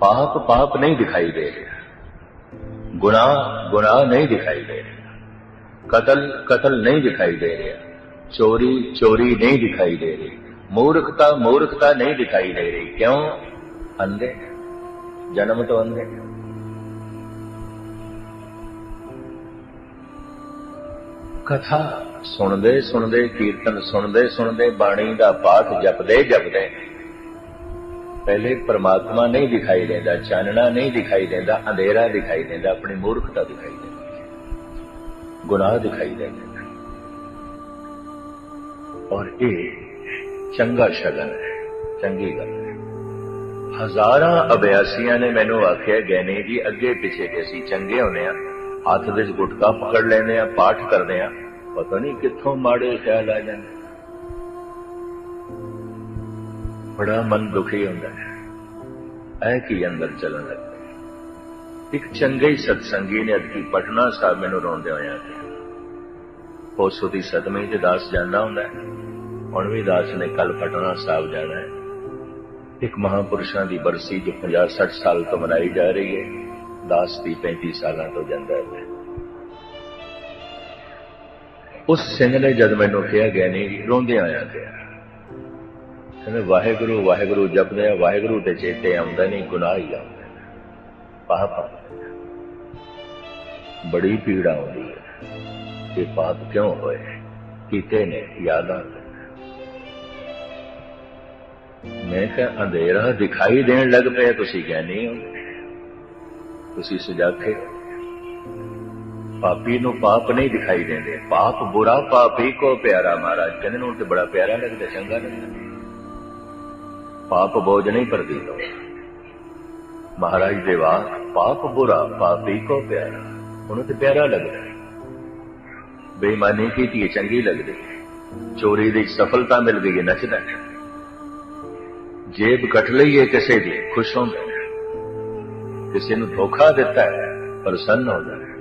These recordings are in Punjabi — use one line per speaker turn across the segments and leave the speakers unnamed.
ਪਾਪ ਪਾਪ ਨਹੀਂ ਦਿਖਾਈ ਦੇ ਰਿਹਾ ਗੁਨਾਹ ਗੁਨਾਹ ਨਹੀਂ ਦਿਖਾਈ ਦੇ ਰਿਹਾ ਕਤਲ ਕਤਲ ਨਹੀਂ ਦਿਖਾਈ ਦੇ ਰਿਹਾ ਚੋਰੀ ਚੋਰੀ ਨਹੀਂ ਦਿਖਾਈ ਦੇ ਰਹੀ ਮੂਰਖਤਾ ਮੂਰਖਤਾ ਨਹੀਂ ਦਿਖਾਈ ਦੇ ਰਹੀ ਕਿਉਂ ਅੰਧੇ ਜਨਮ ਤੋਂ ਅੰਧੇ ਕਥਾ ਸੁਣਦੇ ਸੁਣਦੇ ਕੀਰਤਨ ਸੁਣਦੇ ਸੁਣਦੇ ਬਾਣੀ ਦਾ ਪਾਠ ਜਪਦੇ ਜਪਦੇ ਪਹਿਲੇ ਪਰਮਾਤਮਾ ਨਹੀਂ ਦਿਖਾਈ ਦਿੰਦਾ, ਚਾਨਣਾ ਨਹੀਂ ਦਿਖਾਈ ਦਿੰਦਾ, ਅੰਧੇਰਾ ਦਿਖਾਈ ਦਿੰਦਾ, ਆਪਣੀ ਮੂਰਖਤਾ ਦਿਖਾਈ ਦਿੰਦੀ ਗੁਨਾਹ ਦਿਖਾਈ ਦਿੰਦਾ ਔਰ ਇਹ ਚੰਗਾ ਸ਼ਗਨ ਹੈ, ਚੰਗੀ ਗੱਲ ਹੈ। ਹਜ਼ਾਰਾਂ ਅਭਿਆਸੀਆਂ ਨੇ ਮੈਨੂੰ ਆਖਿਆ ਗੈਨੇ ਜੀ, ਅੱਗੇ ਪਿੱਛੇ ਜੇ ਅਸੀਂ ਚੰਗੇ ਹੁੰਦੇ ਆ ਹੱਥ ਵਿੱਚ ਗੁਟਕਾ ਪਕੜ ਲੈਂਦੇ ਆ ਪਾਠ ਕਰਦੇ ਆ ਪਤਾ ਨਹੀਂ ਕਿੱਥੋਂ ਮਾੜੇ ਖਿਆਲ ਆ ਜਾਂਦੇ। ਬੜਾ ਮਨ ਦੁਖੀ ਹੁੰਦਾ ਹੈ। ਐ ਕੀ ਅੰਦਰ ਚੱਲਣ ਲੱਗਦਾ ਇੱਕ ਚੰਗੇ ਸਤਸੰਗੀ ਨੇ ਅਦਕੀ ਪਟਨਾ ਸਾਹਿਬ ਮੈਨੂੰ ਰੋਂਦੇ ਹੋਇਆ ਕਿ ਉਸ ਦੀ ਸਦਮੇ ਤੇ ਦਾਸ ਜਾਂਦਾ ਹੁੰਦਾ ਹੈ। ਹੁਣ ਵੀ ਦਾਸ ਨੇ ਕੱਲ ਪਟਨਾ ਸਾਹਿਬ ਜਾਣਾ ਹੈ। ਇੱਕ ਮਹਾਪੁਰਸ਼ਾਂ ਦੀ ਬਰਸੀ ਜੋ 50 60 ਸਾਲ ਤੋਂ ਮਨਾਈ ਜਾ ਰਹੀ ਹੈ, ਦਾਸ ਦੀ 35 ਸਾਲਾਂ ਤੋਂ ਜਾਂਦਾ ਹੈ। ਉਸ ਸਿੰਘ ਨੇ ਜਦ ਮੈਨੂੰ ਕਿਹਾ ਗਿਆ ਨਹੀਂ ਰੋਂਦੇ ਆਇਆ ਗਿਆ ਕਹਿੰਦੇ, ਵਾਹਿਗੁਰੂ ਵਾਹਿਗੁਰੂ ਜਪਦੇ ਆ, ਵਾਹਿਗੁਰੂ ਤੇ ਚੇਤੇ ਆਉਂਦਾ ਨਹੀਂ, ਗੁਨਾਹ ਹੀ ਆਉਂਦਾ ਪਾਪ ਬੜੀ ਪੀੜਾ ਆਉਂਦੀ ਹੈ। ਕਿ ਪਾਪ ਕਿਉਂ ਹੋਏ? ਕੀਤੇ ਨੇ ਯਾਦਾਂ ਮੈਂ ਕਿਹਾ, ਅੰਧੇਰਾ ਦਿਖਾਈ ਦੇਣ ਲੱਗ ਪਿਆ ਤੁਸੀਂ ਕਹਿੰਦੇ ਹੋ। ਤੁਸੀਂ ਸੁਜਾਖੇ ਪਾਪੀ ਨੂੰ ਪਾਪ ਨਹੀਂ ਦਿਖਾਈ ਦਿੰਦੇ। ਪਾਪ ਬੁਰਾ ਪਾਪੀ ਕੋ ਪਿਆਰਾ ਮਹਾਰਾਜ। ਕਹਿੰਦੇ ਨੂੰ ਤੇ ਬੜਾ ਪਿਆਰਾ ਲੱਗਦਾ, ਚੰਗਾ ਲੱਗਦਾ। ਪਾਪ ਬੋਝ ਨਹੀਂ ਪ੍ਰਤੀਤ ਹੋ ਮਹਾਰਾਜ ਦੇ ਵਾਕ ਪਾਪ ਬੁਰਾ, ਪਾਪੀ ਕੋ ਪਿਆਰਾ। ਉਹਨੂੰ ਤੇ ਪਿਆਰਾ ਲੱਗਦਾ ਬੇਈਮਾਨੀ ਕੀਤੀ ਚੰਗੀ ਲੱਗਦੀ ਚੋਰੀ ਦੀ ਸਫਲਤਾ ਮਿਲ ਗਈ ਨੱਚਦਾ ਜੇਬ ਕੱਟ ਲਈਏ ਕਿਸੇ ਦੀ, ਖੁਸ਼ ਹੁੰਦਾ ਕਿਸੇ ਨੂੰ ਧੋਖਾ ਦਿੱਤਾ ਹੈ, ਪ੍ਰਸੰਨ ਹੁੰਦਾ ਹੈ।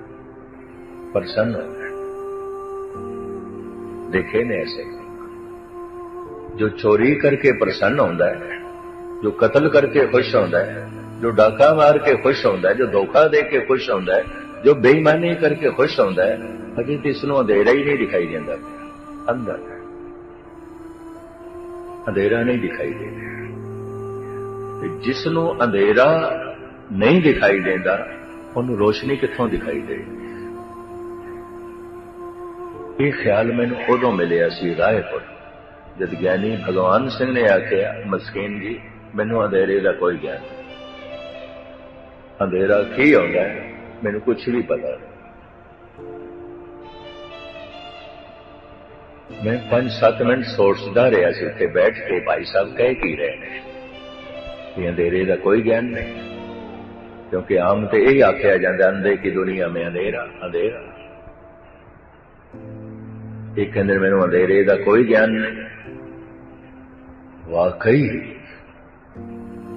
ਪ੍ਰਸੰਨ ਹੁੰਦਾ ਦੇਖੇ ਨੇ ਐਸੇ। ਜੋ ਚੋਰੀ ਕਰਕੇ ਪ੍ਰਸੰਨ ਹੁੰਦਾ ਹੈ ਜੋ ਕਤਲ ਕਰਕੇ ਖੁਸ਼ ਹੁੰਦਾ ਹੈ, ਜੋ ਡਾਕਾ ਮਾਰ ਕੇ ਖੁਸ਼ ਹੁੰਦਾ ਹੈ, ਜੋ ਧੋਖਾ ਦੇ ਕੇ ਖੁਸ਼ ਹੁੰਦਾ ਹੈ, ਜੋ ਬੇਈਮਾਨੀ ਕਰਕੇ ਖੁਸ਼ ਹੁੰਦਾ ਹੈ, ਅਜੇ ਤੇ ਇਸ ਨੂੰ ਅੰਧੇਰਾ ਹੀ ਨਹੀਂ ਦਿਖਾਈ ਦਿੰਦਾ। ਅੰਦਰ ਅੰਧੇਰਾ ਨਹੀਂ ਦਿਖਾਈ ਦਿੰਦਾ। ਤੇ ਜਿਸ ਨੂੰ ਅੰਧੇਰਾ ਨਹੀਂ ਦਿਖਾਈ ਦਿੰਦਾ, ਉਹਨੂੰ ਰੋਸ਼ਨੀ ਕਿੱਥੋਂ ਦਿਖਾਈ ਦੇਗੀ ਇਹ ਖਿਆਲ ਮੈਨੂੰ ਉਦੋਂ ਮਿਲਿਆ ਸੀ ਰਾਏਪੁਰ, ਜਦ ਗਿਆਨੀ ਭਗਵਾਨ ਸਿੰਘ ਨੇ ਆਖਿਆ, ਮਸਕੀਨ ਜੀ ਮੈਨੂੰ ਅੰਧੇਰੇ ਦਾ ਕੋਈ ਗਿਆਨ ਨਹੀਂ। ਅੰਧੇਰਾ ਕੀ ਹੁੰਦਾ ਹੈ, ਮੈਨੂੰ ਕੁਝ ਵੀ ਪਤਾ ਨਹੀਂ। ਮੈਂ 5-7 ਮਿੰਟ ਸੋਚਦਾ ਰਿਹਾ ਸੀ, ਉੱਥੇ ਬੈਠ ਕੇ ਭਾਈ ਸਾਹਿਬ ਕਹਿ ਕੀ ਰਹੇ ਨੇ। ਕਿ ਅੰਧੇਰੇ ਦਾ ਕੋਈ ਗਿਆਨ ਨਹੀਂ। ਕਿਉਂਕਿ ਆਮ ਤੇ ਇਹ ਆਖਿਆ ਜਾਂਦਾ, ਅੰਧੇ ਕੀ ਦੁਨੀਆ ਮੇਂ ਅੰਧੇਰਾ ਅੰਧੇਰਾ। ਇਹ ਕਹਿੰਦੇ ਮੈਨੂੰ ਅੰਧੇਰੇ ਦਾ ਕੋਈ ਗਿਆਨ ਨਹੀਂ। ਵਾਕਈ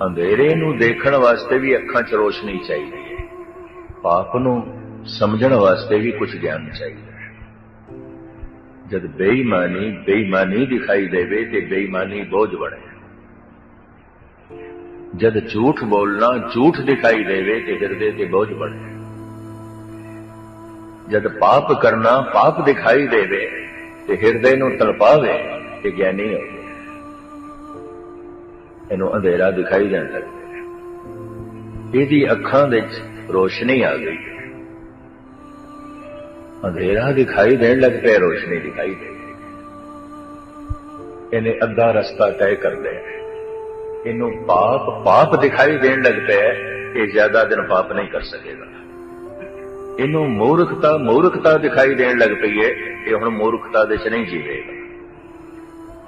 ਅੰਧੇਰੇ ਨੂੰ ਦੇਖਣ ਵਾਸਤੇ ਵੀ ਅੱਖਾਂ 'ਚ ਰੋਸ਼ਨੀ ਚਾਹੀਦੀ ਹੈ। ਪਾਪ ਨੂੰ ਸਮਝਣ ਵਾਸਤੇ ਵੀ ਕੁਝ ਗਿਆਨ ਚਾਹੀਦਾ ਹੈ। ਜਦ ਬੇਈਮਾਨੀ ਬੇਈਮਾਨੀ ਦਿਖਾਈ ਦੇਵੇ ਤੇ ਬੇਈਮਾਨੀ ਬੋਝ ਬਣੇ। ਜਦ ਝੂਠ ਬੋਲਣਾ ਝੂਠ ਦਿਖਾਈ ਦੇਵੇ ਤੇ ਹਿਰਦੇ ਤੇ ਬੋਝ ਬਣੇ। ਜਦ ਪਾਪ ਕਰਨਾ ਪਾਪ ਦਿਖਾਈ ਦੇਵੇ ਤੇ ਹਿਰਦੇ ਨੂੰ ਤਲਪਾਵੇ ਤੇ ਗਿਆਨੀ ਹੋਵੇ। ਇਹਨੂੰ ਅੰਧੇਰਾ ਦਿਖਾਈ ਦੇਣ ਲੱਗਦਾ ਇਹਦੀ ਅੱਖਾਂ ਵਿੱਚ ਰੋਸ਼ਨੀ ਆ ਗਈ। ਅੰਧੇਰਾ ਦਿਖਾਈ ਦੇਣ ਲੱਗ ਪਿਆ, ਰੋਸ਼ਨੀ ਦਿਖਾਈ ਦੇ ਇਹਨੇ ਅੱਧਾ ਰਸਤਾ ਤੈਅ ਕਰ ਲਿਆ। ਇਹਨੂੰ ਪਾਪ ਪਾਪ ਦਿਖਾਈ ਦੇਣ ਲੱਗ ਪਿਆ, ਇਹ ਜ਼ਿਆਦਾ ਦਿਨ ਪਾਪ ਨਹੀਂ ਕਰ ਸਕੇਗਾ। ਇਹਨੂੰ ਮੂਰਖਤਾ ਮੂਰਖਤਾ ਦਿਖਾਈ ਦੇਣ ਲੱਗ ਪਈ ਹੈ ਇਹ ਹੁਣ ਮੂਰਖਤਾ ਦੇ ਚ ਨਹੀਂ ਜੀਵੇਗਾ।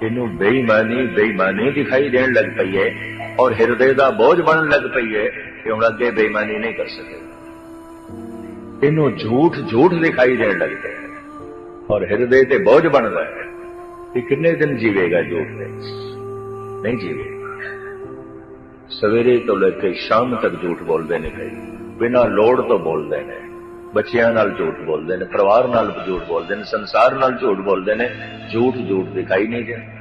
ਇਹਨੂੰ ਬੇਈਮਾਨੀ ਬੇਈਮਾਨੀ ਦਿਖਾਈ ਦੇਣ ਲੱਗ ਪਈ ਹੈ ਔਰ ਹਿਰਦੇ ਦਾ ਬੋਝ ਬਣਨ ਲੱਗ ਪਈ ਹੈ ਕਿ ਹੁਣ ਅੱਗੇ ਬੇਈਮਾਨੀ ਨਹੀਂ ਕਰ ਸਕੇ। ਇਹਨੂੰ ਝੂਠ ਝੂਠ ਦਿਖਾਈ ਦੇਣ ਲੱਗ ਪਿਆ ਔਰ ਹਿਰਦੇ ਤੇ ਬੋਝ ਬਣਦਾ ਹੈ ਕਿ ਕਿੰਨੇ ਦਿਨ ਜੀਵੇਗਾ ਝੂਠ ਤੇ? ਨਹੀਂ ਜੀਵੇਗਾ। ਸਵੇਰੇ ਤੋਂ ਲੈ ਕੇ ਸ਼ਾਮ ਤੱਕ ਝੂਠ ਬੋਲਦੇ ਨੇ ਕਈ ਬਿਨਾਂ ਲੋੜ ਤੋਂ ਬੋਲਦੇ ਨੇ। ਬੱਚਿਆਂ ਨਾਲ ਝੂਠ ਬੋਲਦੇ ਨੇ, ਪਰਿਵਾਰ ਨਾਲ ਝੂਠ ਬੋਲਦੇ ਨੇ, ਸੰਸਾਰ ਨਾਲ ਝੂਠ ਬੋਲਦੇ ਨੇ, ਝੂਠ ਝੂਠ ਦਿਖਾਈ ਨਹੀਂ ਦਿੰਦਾ।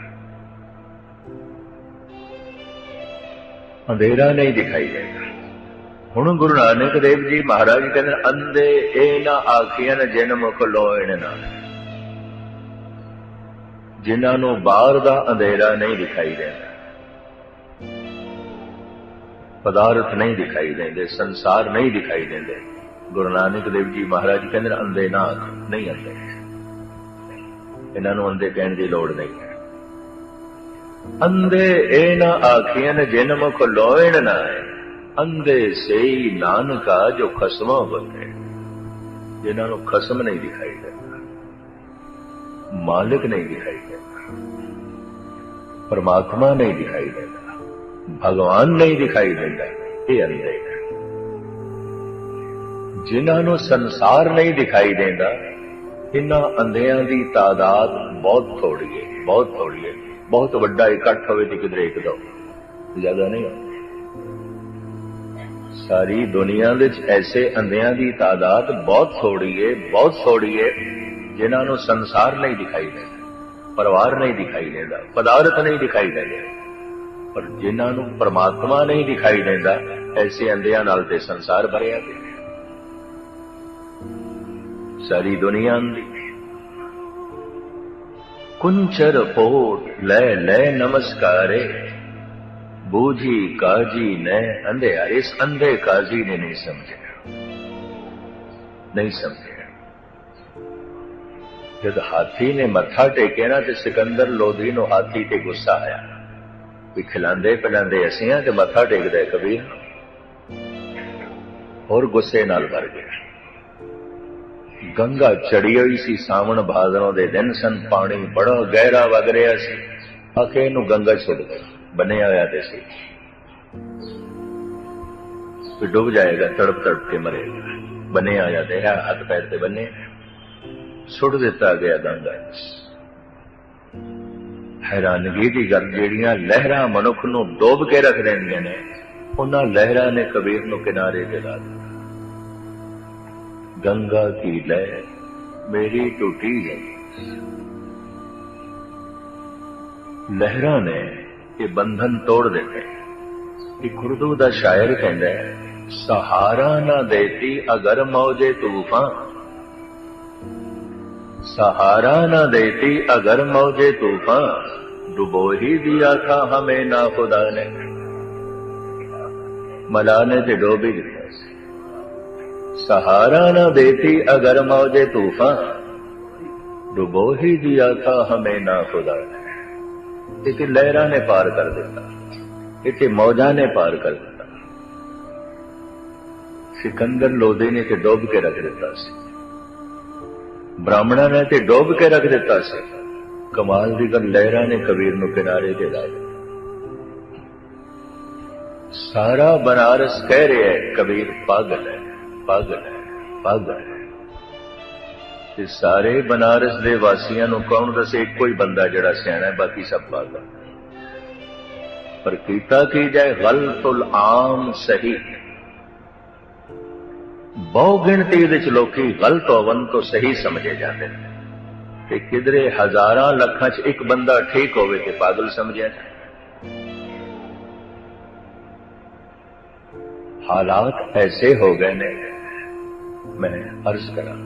ਅੰਧੇਰਾ ਨਹੀਂ ਦਿਖਾਈ ਦਿੰਦਾ ਹੁਣ ਗੁਰੂ ਨਾਨਕ ਦੇਵ ਜੀ ਮਹਾਰਾਜ ਕਹਿੰਦੇ ਅੰਦੇ ਇਹ ਨਾ ਆਖੀਆਂ ਨ ਜਿਨ ਮੁਖ ਲੋਇਣ ਨਾ। ਜਿਨ੍ਹਾਂ ਨੂੰ ਬਾਹਰ ਦਾ ਅੰਧੇਰਾ ਨਹੀਂ ਦਿਖਾਈ ਦਿੰਦਾ। ਪਦਾਰਥ ਨਹੀਂ ਦਿਖਾਈ ਦਿੰਦੇ, ਸੰਸਾਰ ਨਹੀਂ ਦਿਖਾਈ ਦਿੰਦੇ। ਗੁਰੂ ਨਾਨਕ ਦੇਵ ਜੀ ਮਹਾਰਾਜ ਕਹਿੰਦੇ ਨੇ, ਅੰਧੇ ਨਾ ਨਹੀਂ ਅੰਧੇ। ਇਹਨਾਂ ਨੂੰ ਅੰਧੇ ਕਹਿਣ ਦੀ ਲੋੜ ਨਹੀਂ ਹੈ। ਅੰਧੇ ਇਹ ਨਾ ਆਖੀਆਂ ਜਿਨ ਮੁਖ ਲੋਇਣ ਨਾ ਅੰਧੇ ਸਈ ਨਾਨਕਾ ਜੋ ਖਸਮਾ ਬੰਦੇ ਜਿਨ੍ਹਾਂ ਨੂੰ ਖਸਮ ਨਹੀਂ ਦਿਖਾਈ ਦਿੰਦਾ ਮਾਲਕ ਨਹੀਂ ਦਿਖਾਈ ਦਿੰਦਾ ਪਰਮਾਤਮਾ ਨਹੀਂ ਦਿਖਾਈ ਦਿੰਦਾ ਭਗਵਾਨ ਨਹੀਂ ਦਿਖਾਈ ਦਿੰਦਾ, ਇਹ ਅੰਧੇ। ਹੈ ਜਿਨ੍ਹਾਂ ਨੂੰ ਸੰਸਾਰ ਨਹੀਂ ਦਿਖਾਈ ਦਿੰਦਾ ਇਹਨਾਂ ਅੰਧਿਆਂ ਦੀ ਤਾਦਾਦ ਬਹੁਤ ਥੋੜੀ ਹੈ, ਬਹੁਤ ਥੋੜੀ ਹੈ। ਬਹੁਤ ਵੱਡਾ ਇਕੱਠ ਹੋਵੇ ਤੇ ਕਿਧਰੇ ਇੱਕ ਦੋ ਜ਼ਿਆਦਾ ਨਹੀਂ ਹੁੰਦਾ ਸਾਰੀ ਦੁਨੀਆ ਵਿੱਚ ਐਸੇ ਅੰਧਿਆਂ ਦੀ ਤਾਦਾਦ ਬਹੁਤ ਥੋੜੀ ਹੈ, ਬਹੁਤ ਥੋੜੀ ਹੈ, ਜਿਨ੍ਹਾਂ ਨੂੰ ਸੰਸਾਰ ਨਹੀਂ ਦਿਖਾਈ ਦਿੰਦਾ, ਪਰਿਵਾਰ ਨਹੀਂ ਦਿਖਾਈ ਦਿੰਦਾ, ਪਦਾਰਥ ਨਹੀਂ ਦਿਖਾਈ ਦਿੰਦਾ। ਪਰ ਜਿਨ੍ਹਾਂ ਨੂੰ ਪਰਮਾਤਮਾ ਨਹੀਂ ਦਿਖਾਈ ਦਿੰਦਾ, ਐਸੇ ਅੰਧਿਆਂ ਨਾਲ ਤੇ ਸੰਸਾਰ ਭਰਿਆ ਪਿਆ। ਸਾਰੀ ਦੁਨੀਆ ਅੰਧੀ ਕੁੰਚਰ ਪੋਟ ਲੈ ਲੈ ਨਮਸਕਾਰੇ ਬੂਝੀ ਕਾਜੀ ਨੇ ਅੰਧਿਆ ਇਸ ਅੰਧੇ ਕਾਜੀ ਨੇ ਨਹੀਂ ਸਮਝਿਆ ਨਹੀਂ ਸਮਝਿਆ ਜਦ ਹਾਥੀ ਨੇ ਮੱਥਾ ਟੇਕਿਆ ਨਾ ਤੇ ਸਿਕੰਦਰ ਲੋਧੀ ਨੂੰ ਹਾਥੀ ਤੇ ਗੁੱਸਾ ਆਇਆ ਵੀ ਖਿਲਾਂਦੇ ਪਿਲਾਉਂਦੇ ਅਸੀਂ ਆ ਤੇ ਮੱਥਾ ਟੇਕਦਾ ਕਬੀਰ ਹੋਰ ਗੁੱਸੇ ਨਾਲ ਭਰ ਗਿਆ ਗੰਗਾ ਚੜੀ ਹੋਈ ਸੀ, ਸਾਵਣ ਭਾਦਰੋਂ ਦੇ ਦਿਨ ਸਨ, ਪਾਣੀ ਬੜਾ ਗਹਿਰਾ ਵਗ ਰਿਹਾ ਸੀ। ਆਖੇ ਨੂੰ ਗੰਗਾ ਛੁੱਟ ਗਈ ਬਣਿਆ ਹੋਇਆ ਤੇ ਸੀ। ਵੀ ਡੁੱਬ ਜਾਏਗਾ, ਤੜਪ ਤੜਪ ਕੇ ਮਰੇਗਾ। ਬਣਿਆ ਹੋਇਆ ਤੇ ਹੈ, ਹੱਥ ਪੈਰ ਤੇ ਬੰਨੇ ਸੁੱਟ ਦਿੱਤਾ ਗਿਆ ਗੰਗਾ ਹੈਰਾਨਗੀ ਦੀ ਗੱਲ, ਜਿਹੜੀਆਂ ਲਹਿਰਾਂ ਮਨੁੱਖ ਨੂੰ ਡੋਬ ਕੇ ਰੱਖ ਦਿੰਦੀਆਂ ਨੇ, ਉਹਨਾਂ ਲਹਿਰਾਂ ਨੇ ਕਬੀਰ ਨੂੰ ਕਿਨਾਰੇ ਤੇ ਲਾ ਦਿੱਤਾ। ਗੰਗਾ ਕੀ ਲਹਿ ਮੇਰੀ ਟੁੱਟੀ ਹੈ ਲਹਿਰਾਂ ਨੇ ਇਹ ਬੰਧਨ ਤੋੜ ਦਿੱਤੇ ਇਹ ਉਰਦੂ ਦਾ ਸ਼ਾਇਰ ਕਹਿੰਦਾ ਹੈ ਸਹਾਰਾ ਨਾ ਦੇਤੀ ਅਗਰ ਮੌਜੇ ਤੂਫਾਨ सहारा न देती अगर मौजे तूफान डुबो ही दिया था हमें ना खुदा ने मला ने ते डोबी दिया सहारा न देती अगर मौजे तूफान डुबो ही दिया था हमें ना खुदा ने इसे लहरा ने पार कर दिता इसे मौजा ने पार कर दिता सिकंदर लोधी ने ते डोब के रख दिता सी ਬ੍ਰਾਹਮਣਾਂ ਨੇ ਤੇ ਡੋਬ ਕੇ ਰੱਖ ਦਿੱਤਾ ਸੀ ਕਮਾਲ ਦੀ ਗੱਲ ਲਹਿਰਾਂ ਨੇ ਕਬੀਰ ਨੂੰ ਕਿਨਾਰੇ ਤੇ ਲਾ ਦਿੱਤਾ ਸਾਰਾ ਬਨਾਰਸ ਕਹਿ ਰਿਹਾ ਹੈ ਕਬੀਰ ਪਾਗਲ ਹੈ ਪਾਗਲ ਹੈ ਪਾਗਲ ਹੈ। ਤੇ ਸਾਰੇ ਬਨਾਰਸ ਦੇ ਵਾਸੀਆਂ ਨੂੰ ਕੌਣ ਦੱਸੇ? ਇੱਕੋ ਹੀ ਬੰਦਾ ਜਿਹੜਾ ਸਿਆਣਾ ਹੈ, ਬਾਕੀ ਸਭ ਪਾਗਲ ਪਰ ਕੀਤਾ ਕੀ ਜਾਏ? ਗਲਤੁਲ ਆਮ ਸਹੀ। ਬਹੁ ਗਿਣਤੀ ਵਿੱਚ ਲੋਕੀ ਗਲਤ ਹੋਵਨ ਤੋਂ ਸਹੀ ਸਮਝੇ ਜਾਂਦੇ ਨੇ। ਤੇ ਕਿਧਰੇ ਹਜ਼ਾਰਾਂ ਲੱਖਾਂ 'ਚ ਇੱਕ ਬੰਦਾ ਠੀਕ ਹੋਵੇ ਤੇ ਪਾਗਲ ਸਮਝਿਆ ਜਾਂਦਾ ਹਾਲਾਤ ਐਸੇ ਹੋ ਗਏ ਨੇ ਮੈਂ ਅਰਜ਼ ਕਰਾਂ।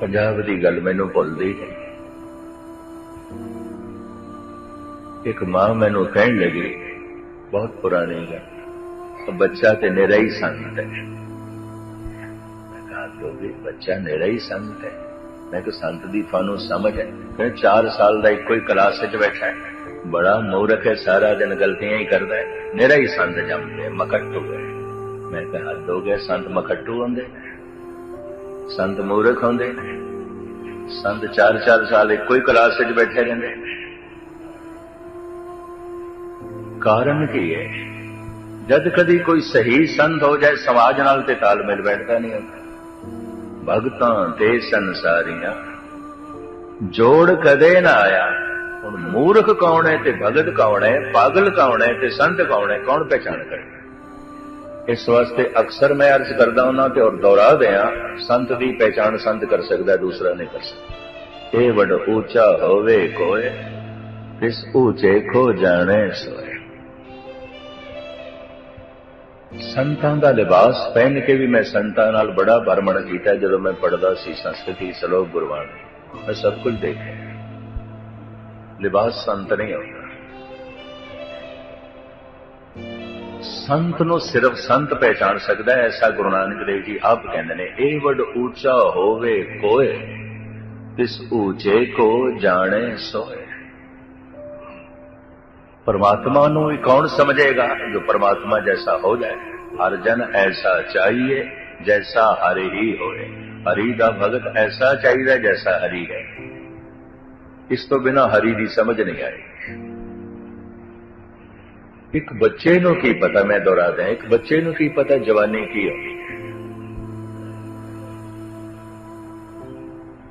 ਪੰਜਾਬ ਦੀ ਗੱਲ ਮੈਨੂੰ ਭੁੱਲਦੀ ਹੈ ਇੱਕ ਮਾਂ ਮੈਨੂੰ ਕਹਿਣ ਲੱਗੀ, ਬਹੁਤ ਪੁਰਾਣੀ ਗੱਲ ਬੱਚਾ ਤੇ ਨਿਰਾ ਹੀ ਸੰਤ ਹੈ। ਮੈਂ ਕਹਾ ਦੋਗੇ ਬੱਚਾ ਨਿਰਾ ਹੀ ਸੰਤ ਹੈ। ਮੈਂ ਕਿ ਸੰਤ ਦੀ ਤੁਹਾਨੂੰ ਸਮਝ ਹੈ। ਕਿ 4 ਸਾਲ ਦਾ ਇੱਕੋ ਹੀ ਕਲਾਸ ਵਿੱਚ ਬੈਠਾ ਹੈ। ਬੜਾ ਮੂਰਖ ਹੈ, ਸਾਰਾ ਦਿਨ ਗਲਤੀਆਂ ਹੀ ਕਰਦਾ ਹੈ। ਨਿਰਾ ਹੀ ਸੰਤ ਜੰਮਦੇ ਮਕਟੂ ਹੈ ਮੈਂ ਕਿਹਾ ਹੱਦ ਹੋ ਗਿਆ, ਸੰਤ ਮਖੱਟੂ ਹੁੰਦੇ, ਸੰਤ ਮੂਰਖ ਹੁੰਦੇ, ਸੰਤ 4-4 ਸਾਲ ਇੱਕੋ ਹੀ ਕਲਾਸ ਵਿੱਚ ਬੈਠੇ ਰਹਿੰਦੇ। ਕਾਰਨ ਕੀ ਹੈ? ਜਦ ਕਦੀ ਕੋਈ ਸਹੀ ਸੰਤ ਹੋ ਜਾਏ, ਸਮਾਜ ਨਾਲ ਤੇ ਤਾਲਮੇਲ ਬੈਠਦਾ ਨਹੀਂ ਹੁੰਦਾ। ਭਗਤਾਂ ਤੇ ਸੰਸਾਰੀਆਂ, ਜੋੜ ਕਦੇ ਨਾ ਆਇਆ। ਹੁਣ ਮੂਰਖ ਕੌਣ ਹੈ ਤੇ ਭਗਤ ਕੌਣ ਹੈ, ਪਾਗਲ ਕੌਣ ਹੈ ਤੇ ਸੰਤ ਕੌਣ ਹੈ, ਕੌਣ ਪਹਿਚਾਣ ਕਰੇ ਇਸ ਵਾਸਤੇ ਅਕਸਰ ਮੈਂ ਅਰਜ਼ ਕਰਦਾ ਹਾਂ ਤੇ ਔਰ ਦੁਹਰਾ ਦਿਆਂ ਸੰਤ ਦੀ ਪਹਿਚਾਨ ਸੰਤ ਕਰ ਸਕਦਾ, ਦੂਸਰਾ ਨਹੀਂ ਕਰ ਸਕਦਾ। ਇਹ ਵੱਡ ਉੱਚਾ ਹੋਵੇ ਕੋਏ, ਇਸ ਉੱਚੇ ਖੋ ਜਾਣੇ ਸੋਏ। ਸੰਤਾਂ ਦਾ ਲਿਬਾਸ ਪਹਿਨ ਕੇ ਵੀ ਮੈਂ ਸੰਤਾਂ ਨਾਲ ਬੜਾ ਭਰਮਣ ਕੀਤਾ ਜਦੋਂ ਮੈਂ ਪੜਦਾ ਸੀ ਸੰਸਕ੍ਰਿਤੀ ਸ਼ਲੋਕ ਗੁਰਬਾਣੀ। ਮੈਂ ਸਭ ਕੁਝ ਦੇਖਿਆ। ਲਿਬਾਸ ਸੰਤ ਨਹੀਂ ਹੁੰਦਾ। ਸੰਤ ਨੂੰ ਸਿਰਫ ਸੰਤ ਪਹਿਚਾਨ ਸਕਦਾ ਹੈ ਐਸਾ ਗੁਰੂ ਨਾਨਕ ਦੇਵ ਜੀ ਆਪ ਕਹਿੰਦੇ ਨੇ ਇਹ ਵੱਡ ਉੱਚਾ ਹੋਵੇ ਕੋਏ ਇਸ ਉੱਚੇ ਕੋ ਜਾਣੇ ਸੋਏ परमात्मा ਨੂੰ ਵੀ ਕੌਣ ਸਮਝੇਗਾ ਜੋ ਪਰਮਾਤਮਾ ਜੈਸਾ ਹੋ ਜਾਏ ਹਰ ਜਨ ਐਸਾ ਚਾਹੀਏ ਜੈਸਾ ਹਰਿ ਹੀ ਹੋਏ ਹਰੀ ਦਾ ਭਗਤ ਐਸਾ ਚਾਹੀਦਾ ਜੈਸਾ ਹਰੀ ਹੈ ਇਸ ਤੋਂ ਬਿਨਾ ਹਰੀ ਦੀ ਸਮਝ ਨਹੀਂ ਆਈ ਇੱਕ ਬੱਚੇ ਨੂੰ ਕੀ ਪਤਾ, ਮੈਂ ਦੁਹਰਾ ਦਿਆਂ ਇੱਕ ਬੱਚੇ ਨੂੰ ਕੀ ਪਤਾ, ਜਵਾਨੀ ਕੀ ਹੁੰਦੀ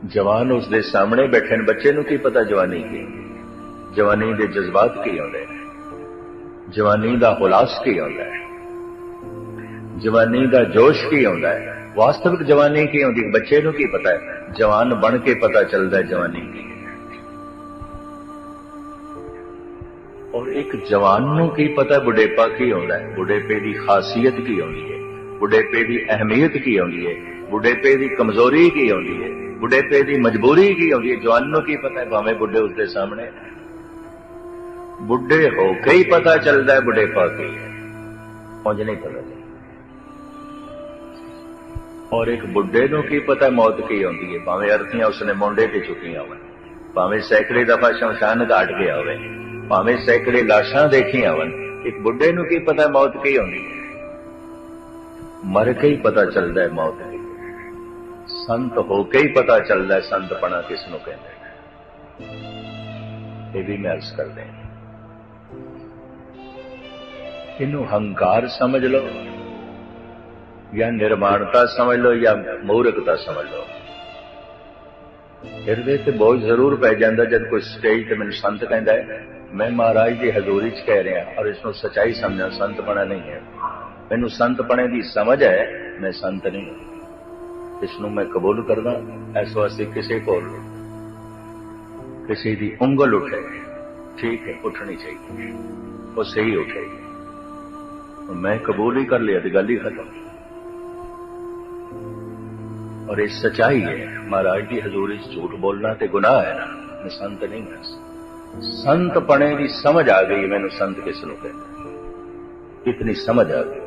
ਜਵਾਨ ਉਸ ਦੇ ਸਾਹਮਣੇ ਬੈਠੇ ਨੇ, ਬੱਚੇ ਨੂੰ ਕੀ ਪਤਾ ਜਵਾਨੀ ਕੀ ਜਵਾਨੀ ਦੇ ਜਜ਼ਬਾਤ ਕੀ ਹੁੰਦੇ ਨੇ? ਜਵਾਨੀ ਦਾ ਹੁਲਾਸ ਕੀ ਹੁੰਦਾ ਹੈ? ਜਵਾਨੀ ਦਾ ਜੋਸ਼ ਕੀ ਹੁੰਦਾ ਹੈ? ਵਾਸਤਵਿਕ ਜਵਾਨੀ ਕੀ ਹੁੰਦੀ ਹੈ? ਬੱਚੇ ਨੂੰ ਕੀ ਪਤਾ ਹੈ? ਜਵਾਨ ਬਣ ਕੇ ਪਤਾ ਚੱਲਦਾ ਹੈ ਜਵਾਨੀ ਕੀ। ਔਰ ਇੱਕ ਜਵਾਨ ਨੂੰ ਕੀ ਪਤਾ ਬੁਢੇਪਾ ਕੀ ਹੁੰਦਾ ਹੈ? ਬੁਢੇਪੇ ਦੀ ਖਾਸੀਅਤ ਕੀ ਹੁੰਦੀ ਹੈ? ਬੁਢੇਪੇ ਦੀ ਅਹਿਮੀਅਤ ਕੀ ਹੁੰਦੀ ਹੈ? ਬੁਢੇਪੇ ਦੀ ਕਮਜ਼ੋਰੀ ਕੀ ਹੁੰਦੀ ਹੈ? ਬੁਢੇਪੇ ਦੀ ਮਜਬੂਰੀ ਕੀ ਹੁੰਦੀ ਹੈ? ਜਵਾਨ ਨੂੰ ਕੀ ਪਤਾ ਹੈ ਭਾਵੇਂ ਬੁੱਢੇ ਉਸਦੇ ਸਾਹਮਣੇ ਬੁੱਢੇ ਹੋ ਕੇ ਹੀ ਪਤਾ ਚੱਲਦਾ ਹੈ ਬੁਢੇਪਾ ਕੀ ਹੈ। ਪਹੁੰਚ ਨਹੀਂ ਪਤਾ ਔਰ ਇੱਕ ਬੁੱਢੇ ਨੂੰ ਕੀ ਪਤਾ ਮੌਤ ਕੀ ਹੁੰਦੀ ਹੈ? ਭਾਵੇਂ ਅਰਥੀਆਂ ਉਸਨੇ ਮੁੰਡੇ ਤੇ ਚੁੱਕੀਆਂ ਹੋਣ। ਭਾਵੇਂ ਸੈਕੜੇ ਦਫਾ ਸ਼ਮਸ਼ਾਨ ਘਾਟ ਗਿਆ ਹੋਵੇ। ਭਾਵੇਂ ਸੈਕੜੇ ਲਾਸ਼ਾਂ ਦੇਖੀਆਂ ਵਨ ਇੱਕ ਬੁੱਢੇ ਨੂੰ ਕੀ ਪਤਾ ਮੌਤ ਕੀ ਆਉਂਦੀ? ਹੈ ਮਰ ਕੇ ਹੀ ਪਤਾ ਚੱਲਦਾ ਹੈ ਮੌਤ ਕੀ ਸੰਤ ਹੋ ਕੇ ਹੀ ਪਤਾ ਚੱਲਦਾ ਹੈ ਸੰਤਪਣਾ ਕਿਸ ਨੂੰ ਕਹਿੰਦੇ ਇਹ ਵੀ ਮੈਂ ਅਰਜ਼ ਕਰਦੇ ਇਹਨੂੰ ਹੰਕਾਰ ਸਮਝ ਲਓ, ਜਾਂ ਨਿਰਮਾਣਤਾ ਸਮਝ ਲਓ, ਜਾਂ ਮੂਰਖਤਾ ਸਮਝ ਲਓ। ਹਿਰਦੇ ਤੇ ਬਹੁਤ ਜ਼ਰੂਰ ਪੈ ਜਾਂਦਾ ਜਦ ਕੋਈ ਸਟੇਜ ਤੇ ਮੈਨੂੰ ਸੰਤ ਕਹਿੰਦਾ ਹੈ। ਮੈਂ ਮਹਾਰਾਜ ਦੀ ਹਜ਼ੂਰੀ 'ਚ ਕਹਿ ਰਿਹਾ ਔਰ ਇਸ ਨੂੰ ਸਚਾਈ ਸਮਝਣਾ ਸੰਤ ਬਣਾ ਨਹੀਂ ਹੈ ਮੈਨੂੰ ਸੰਤ ਬਣੇ ਦੀ ਸਮਝ ਹੈ ਮੈਂ ਸੰਤ ਨਹੀਂ ਇਸ ਨੂੰ ਮੈਂ ਕਬੂਲ ਕਰਦਾ ਇਸ ਵਾਸਤੇ ਕਿਸੇ ਕੋਲ ਕਿਸੇ ਦੀ ਉਂਗਲ ਉਠੇ ਠੀਕ ਹੈ ਉੱਠਣੀ ਚਾਹੀਦੀ ਉਹ ਸਹੀ ਉਠੇਗੀ ਮੈਂ ਕਬੂਲ ਹੀ ਕਰ ਲਿਆ ਤੇ ਗੱਲ ਹੀ ਖਤਮ ਔਰ ਇਹ ਸਚਾਈ ਹੈ ਮਹਾਰਾਜ ਦੀ ਹਜ਼ੂਰੀ 'ਚ ਝੂਠ ਬੋਲਣਾ ਤੇ ਗੁਨਾਹ ਹੈ ਨਾ ਮੈਂ ਸੰਤ ਨਹੀਂ ਹਾਂ ਸੰਤ ਪਣੇ ਦੀ ਸਮਝ ਆ ਗਈ, ਮੈਨੂੰ ਸੰਤ ਕਿਸ ਨੂੰ ਕਹਿੰਦੇ ਇਤਨੀ ਸਮਝ ਆ ਗਈ।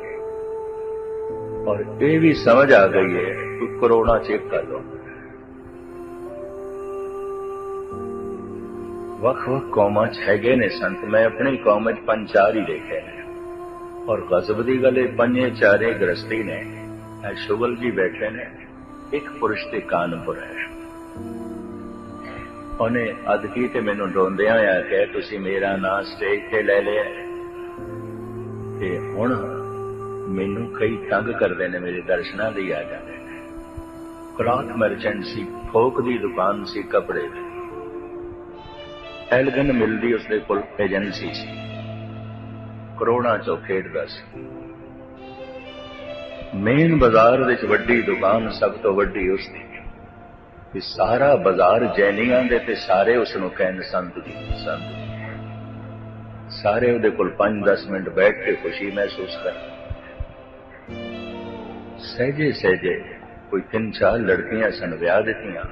ਔਰ ਇਹ ਵੀ ਸਮਝ ਆ ਗਈ ਹੈ ਕਿ ਕਰੋਨਾ ਚੈੱਕ ਕਰ ਲਓ। ਵੱਖ ਵੱਖ ਕੌਮਾਂ 'ਚ ਹੈਗੇ ਨੇ ਸੰਤ। ਮੈਂ ਆਪਣੀ ਕੌਮ 'ਚ ਪੰਜ ਚਾਰ ਹੀ ਦੇਖੇ ਨੇ। ਔਰ ਗਜ਼ਬ ਦੀ ਗੱਲ ਇਹ ਪੰਜੇ ਚਾਰੇ ਗ੍ਰਸਤੀ ਨੇ। ਐ ਸ਼ੁਗਲ ਜੀ ਬੈਠੇ ਨੇ। ਇੱਕ ਉਹਨੇ ਅਦਕੀ ਤੇ ਮੈਨੂੰ ਡੋਂਦਿਆਂ ਹੋਇਆ ਕਿ ਤੁਸੀਂ ਮੇਰਾ ਨਾਂ ਸਟੇਜ ਤੇ ਲੈ ਲਿਆ ਤੇ ਹੁਣ ਮੈਨੂੰ ਕਈ ਤੰਗ ਕਰਦੇ ਨੇ, ਮੇਰੇ ਦਰਸ਼ਨਾਂ ਲਈ ਆ ਜਾਂਦੇ ਨੇ। ਕਲਾਥ ਮਰਚੈਂਟ ਸੀ, ਫੋਕ ਦੀ ਦੁਕਾਨ ਸੀ, ਕੱਪੜੇ ਦੀ। ਐਲਗਨ ਮਿਲਦੀ ਉਸਦੇ ਕੋਲ ਏਜੰਸੀ ਸੀ। ਕਰੋੜਾਂ ਚੋਂ ਖੇਡਦਾ ਸੀ। ਮੇਨ ਬਾਜ਼ਾਰ ਵਿੱਚ ਵੱਡੀ ਦੁਕਾਨ ਸਭ ਤੋਂ ਵੱਡੀ ਉਸ ਦੀ ਕਿ ਸਾਰਾ ਬਾਜ਼ਾਰ ਜੈਨੀਆਂ ਦੇ ਤੇ ਸਾਰੇ ਉਸ ਨੂੰ ਕਹਿਣ ਸੰਤ ਦੀ ਸੰਤ ਸਾਰੇ ਉਹਦੇ ਕੋਲ 5-10 ਮਿੰਟ ਬੈਠ ਕੇ ਖੁਸ਼ੀ ਮਹਿਸੂਸ ਕਰ ਸਹਿਜੇ ਸਹਿਜੇ ਕੋਈ ਤਿੰਨ ਚਾਰ ਲੜਕੀਆਂ ਸਨ ਵਿਆਹ ਦਿੱਤੀਆਂ।